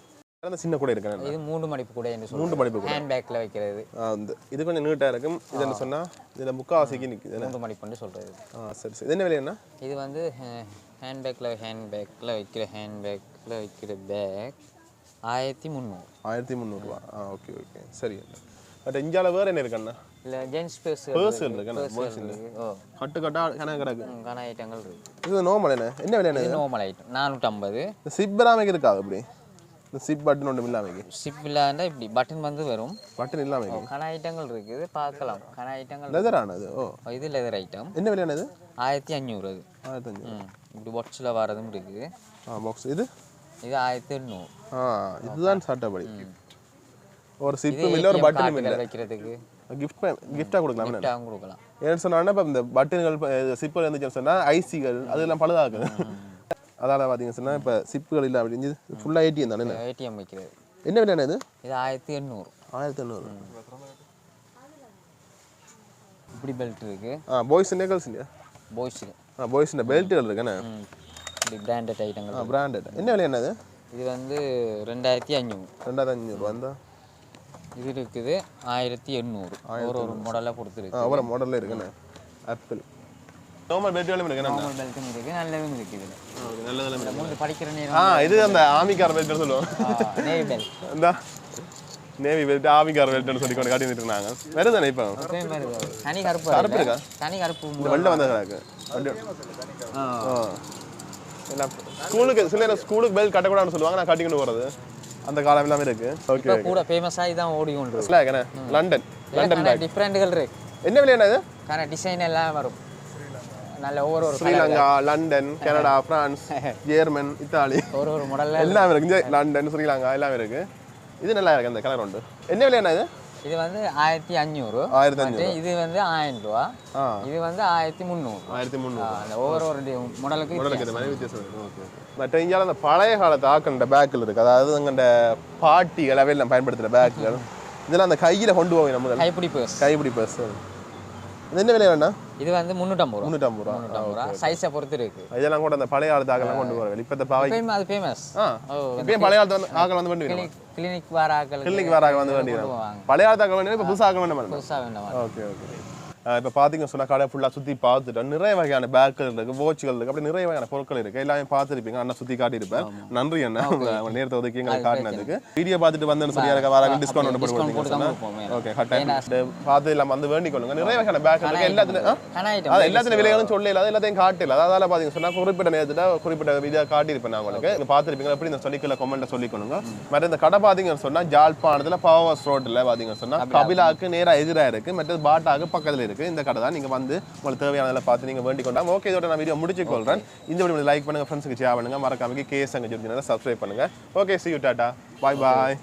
[SPEAKER 1] அந்த சின்ன கூட இருக்கேன்
[SPEAKER 2] இது மூன்று மடிப்பு கூட என்று
[SPEAKER 1] மூன்று மடிப்பு கூட.
[SPEAKER 2] ஹேண்ட் பேக்கில் வைக்கிறது
[SPEAKER 1] இந்த இது கொஞ்சம் நீட்டாக இருக்கும். இது என்ன சொன்னால் இதில் முக்காவாசிக்கு நிற்குது
[SPEAKER 2] மூன்று மடிப்புன்னு சொல்கிறது
[SPEAKER 1] ஆ சரி சரி. இது என்ன விலை என்ன
[SPEAKER 2] இது வந்து ஹேண்ட் பேக்கில் ஹேண்ட் பேக்கில் வைக்கிற ஹேண்ட் பேக்கில் வைக்கிற பேக் ஆயிரத்தி முந்நூறு.
[SPEAKER 1] ஆயிரத்தி முந்நூறுரூவா ஆ ஓகே ஓகே. சரி. பட் இந்தியாவில் வேறு என்ன இருக்குண்ணா
[SPEAKER 2] இல்லை ஜென்ஸ் பேர்ஸ்
[SPEAKER 1] Purse இருக்குண்ணா boys
[SPEAKER 2] ஓ.
[SPEAKER 1] கட்டு கட்டா கணக்கு கிடக்கு.
[SPEAKER 2] ம், கன ஐட்டங்கள் இருக்கு.
[SPEAKER 1] இது நார்மல் என்ன? என்ன விலை என்ன
[SPEAKER 2] இது நார்மல் ஐட்டம் நானூற்றம்பது
[SPEAKER 1] இந்த சிப் இல்லாமல் இருக்காது அப்படி? இந்த சிப் பட்டன் ஒன்றும் இல்லாமல்
[SPEAKER 2] ஷிப் இல்லாண்டா இப்படி? பட்டன் வந்து வரும்.
[SPEAKER 1] பட்டன் இல்லாமல்
[SPEAKER 2] கன ஐட்டங்கள் இருக்குது பார்க்கலாம். கன ஐட்டங்கள்
[SPEAKER 1] லெதர் ஆனது ஓ.
[SPEAKER 2] இது லெதர் ஐட்டம்
[SPEAKER 1] என்ன விலையானது
[SPEAKER 2] ஆயிரத்தி அஞ்சூறு அது இப்படி வாட்சில் வரதும் இருக்குது
[SPEAKER 1] ஆ பாக்ஸ் இது?
[SPEAKER 2] இது ஆயிரத்தி எண்ணூறு.
[SPEAKER 1] ஆ இதுதான் சட்டப்படி. ஒரு சிப்பும் இல்லை ஒரு பட்டனும் இல்லை.
[SPEAKER 2] வைக்கிறதுக்கு.
[SPEAKER 1] கிஃப்ட் கிஃப்டாக கொடுக்கலாம்
[SPEAKER 2] கொடுக்கலாம்.
[SPEAKER 1] ஏன்னு சொன்னா இப்போ இந்த பட்டன்கள் சிப்பர் இருந்துச்சுன்னு சொன்னால் ஐசிகள் அதெல்லாம் பழுதாகுது. அதால பார்த்தீங்கன்னு சொன்னால் இப்போ சிப்புகள் இல்லை அப்படின்னு ஃபுல்லாக ஏடிஎம் தானே
[SPEAKER 2] ஏடிஎம் வைக்கிறது.
[SPEAKER 1] என்ன விலையான இது?
[SPEAKER 2] இது ஆயிரத்தி எண்ணூறு.
[SPEAKER 1] ஆயிரத்தி எண்ணூறு.
[SPEAKER 2] இப்படி பெல்ட் இருக்கு.
[SPEAKER 1] ஆ பாய்ஸ் இந்தியா கேர்ள்ஸ் இந்தியா
[SPEAKER 2] பாய்ஸுக்கு
[SPEAKER 1] ஆ பாய்ஸ் இந்த பெல்ட்டுகள் இருக்குண்ணே
[SPEAKER 2] இப்படி பிராண்டட்
[SPEAKER 1] ஆ
[SPEAKER 2] ஐட்டங்கள்
[SPEAKER 1] பிராண்டட் என்ன விலை என்னது
[SPEAKER 2] இது? வந்து ரெண்டாயிரத்தி அஞ்சூறு
[SPEAKER 1] ரெண்டாயிரத்தி அஞ்சூறுவா இருந்தா
[SPEAKER 2] இது இருக்குது ஆயிரத்தி எண்ணூறு. ஒரு ஒரு மாடலாக கொடுத்துருக்கு.
[SPEAKER 1] ஆ அவ்வளோ மாடலில் இருக்குண்ணே ஆப்பிள் நார்மல் பெல்ட் வேலையும் இருக்குண்ணே
[SPEAKER 2] நார்மல் பெல்ட்டும் இருக்குது நல்லதும் இருக்குது இதில்.
[SPEAKER 1] நல்லதில்
[SPEAKER 2] இந்த மூணு படிக்கிற
[SPEAKER 1] ஆ
[SPEAKER 2] நேரம்
[SPEAKER 1] இது அந்த ஆமிக்கார பெல்ட்னு சொல்லுவோம்.
[SPEAKER 2] நேவி பெல்ட்
[SPEAKER 1] இந்த. நேவி பெல்ட் ஆமிக்கார பெல்ட்னு சொல்லி கொண்டு காட்டிட்டு இருந்தாங்க வேறு தானே இப்போ
[SPEAKER 2] தான். கருப்பு
[SPEAKER 1] கருப்பு இருக்கா?
[SPEAKER 2] தனி கருப்பு
[SPEAKER 1] இந்த வெள்ளை வந்த எல்லாம் ஸ்கூலுக்கு சில ஸ்கூலுக்கு பெல் கட்டக்கூடாதுன்னு சொல்லுவாங்க நான் கட்டிக்கொண்டு போகிறது அந்த காலம் எல்லாமே இருக்கு. ஓகே
[SPEAKER 2] கூட ஃபேமஸாகி தான் ஓடி கொண்டு
[SPEAKER 1] ஸ்லாக் என்ன? லண்டன் லண்டன் பேக்
[SPEAKER 2] டிஃப்ரெண்ட்டுகள் இருக்கு.
[SPEAKER 1] என்ன விலையான இது?
[SPEAKER 2] காரண டிசைன் எல்லாம் வரும். நல்ல ஒவ்வொரு ஒரு
[SPEAKER 1] Sri Lanka London Canada France German Italy
[SPEAKER 2] ஒரு ஒரு மாடல்ல
[SPEAKER 1] எல்லாமே இருக்கு. லண்டன் ஸ்ரீலங்கா எல்லாமே இருக்கு. இது நல்லா இருக்கு. அந்த கலர் உண்டு. என்ன விலையான இது?
[SPEAKER 2] இது வந்து ஆயிரத்தி அஞ்சூறு
[SPEAKER 1] ஆயிரத்தி அஞ்சூறு
[SPEAKER 2] இது வந்து ஆயிரம் ரூபா. இது வந்து ஆயிரத்தி முந்நூறு.
[SPEAKER 1] ஆயிரத்தி முந்நூறு.
[SPEAKER 2] அந்த ஒவ்வொரு ஒரு மாடலுக்கு
[SPEAKER 1] மாதிரி வித்தியாசம் இருக்கு. ஓகே மற்ற இந்தியாவில் அந்த பழைய காலத்து ஆக்கின்ற பேக்கில் இருக்கு. அதாவது அங்கே பாட்டிகள் அவையெல்லாம் பயன்படுத்துகிற பேக்குகள் இதெல்லாம் அந்த கையில் கொண்டு போவோம் நம்ம
[SPEAKER 2] கைப்பிடி பர்ஸ்
[SPEAKER 1] கைப்பிடி பர்ஸ் இது என்ன விலை வேணா?
[SPEAKER 2] இது வந்து முந்நூற்றம்பது ரூபா.
[SPEAKER 1] முந்நூற்றம்பது ரூபா.
[SPEAKER 2] முந்நூற்றம்பது ரூபா. சைஸை பொறுத்து இருக்கு
[SPEAKER 1] இதெல்லாம் கூட அந்த பழைய காலத்து ஆக்கெல்லாம் கொண்டு போகிறேன் இப்போ இந்த பாவை
[SPEAKER 2] அது ஃபேமஸ்
[SPEAKER 1] இப்பயும் பழைய காலத்து வந்து ஆக்கள் வந்து வேண்டி
[SPEAKER 2] கிளினிக் கிளினிக் வாராக்கள்
[SPEAKER 1] கிளினிக் வேற ஆக்கள் வந்து
[SPEAKER 2] போடுவாங்க
[SPEAKER 1] பழைய காலத்து ஆக்கள் இப்போ புதுசாக ஆக்க வேண்டாம்?
[SPEAKER 2] புதுசாக வேண்டாம்?
[SPEAKER 1] Okay okay. இப்போ பார்த்தீங்கன்னு சொன்னால் கடை ஃபுல்லாக சுற்றி பார்த்துட்டோம் நிறைய வகையான பேக்குகள் இருக்குது வாட்சுகள் இருக்குது அப்படி நிறைய வகையான பொருட்கள் இருக்குது எல்லாமே பார்த்துருப்பீங்க. அண்ணா சுற்றி காட்டியிருப்பேன். நன்றி அண்ணா. உங்கள் நேரத்தை ஒதுக்கி எங்களுக்கு காட்டினதுக்கு. வீடியோ பார்த்துட்டு வந்தேன்னு சொல்லி யாருக்கா வராங்க? டிஸ்கவுண்ட் ஒன்று
[SPEAKER 2] போட்டு
[SPEAKER 1] ஓகே கட்டாயம் பார்த்து இல்லாமல் வந்து வேண்டிக் கொள்ளுங்க. நிறைய வகையான பேக் இருக்குது எல்லாத்துலையும் அது எல்லாத்தின விலைகளும் சொல்லல. அது எல்லாத்தையும் காட்டல. அதால பாத்தீங்க சொன்னா குறிப்பிட்ட நேரத்துல குறிப்பிட்ட இதை காட்டியிருப்பேன் நான் உங்களுக்கு. நீங்க பார்த்துருப்பீங்க எப்படி இந்த சொல்லிக்கல கமெண்ட்ல சொல்லிக்கணுங்க. மற்ற இந்த கடை பாத்தீங்கன்னு சொன்னா ஜாழ்ப்பாணத்துல பவர் ரோட்ல பாத்தீங்கன்னு சொன்னா கபிலாக்கு நேரா எதிரா இருக்கு. மற்றது பாட்டாக்கு பக்கத்துல இருக்கு. இந்த கடை தான் நீங்க வந்து உங்களுக்கு தேவையானதில் பார்த்து நீங்க வேண்டிக் கொண்டாங்க ஓகே இதோட நான் வீடியோ முடிச்சு கொள்றேன் இந்த வீடியோ லைக் பண்ணுங்க ஃப்ரெண்ட்ஸுக்கு ஷேர் பண்ணுங்க. மறக்காம கேஸ் அங்கே சப்ஸ்கிரைப் பண்ணுங்க. Okay see you tata bye bye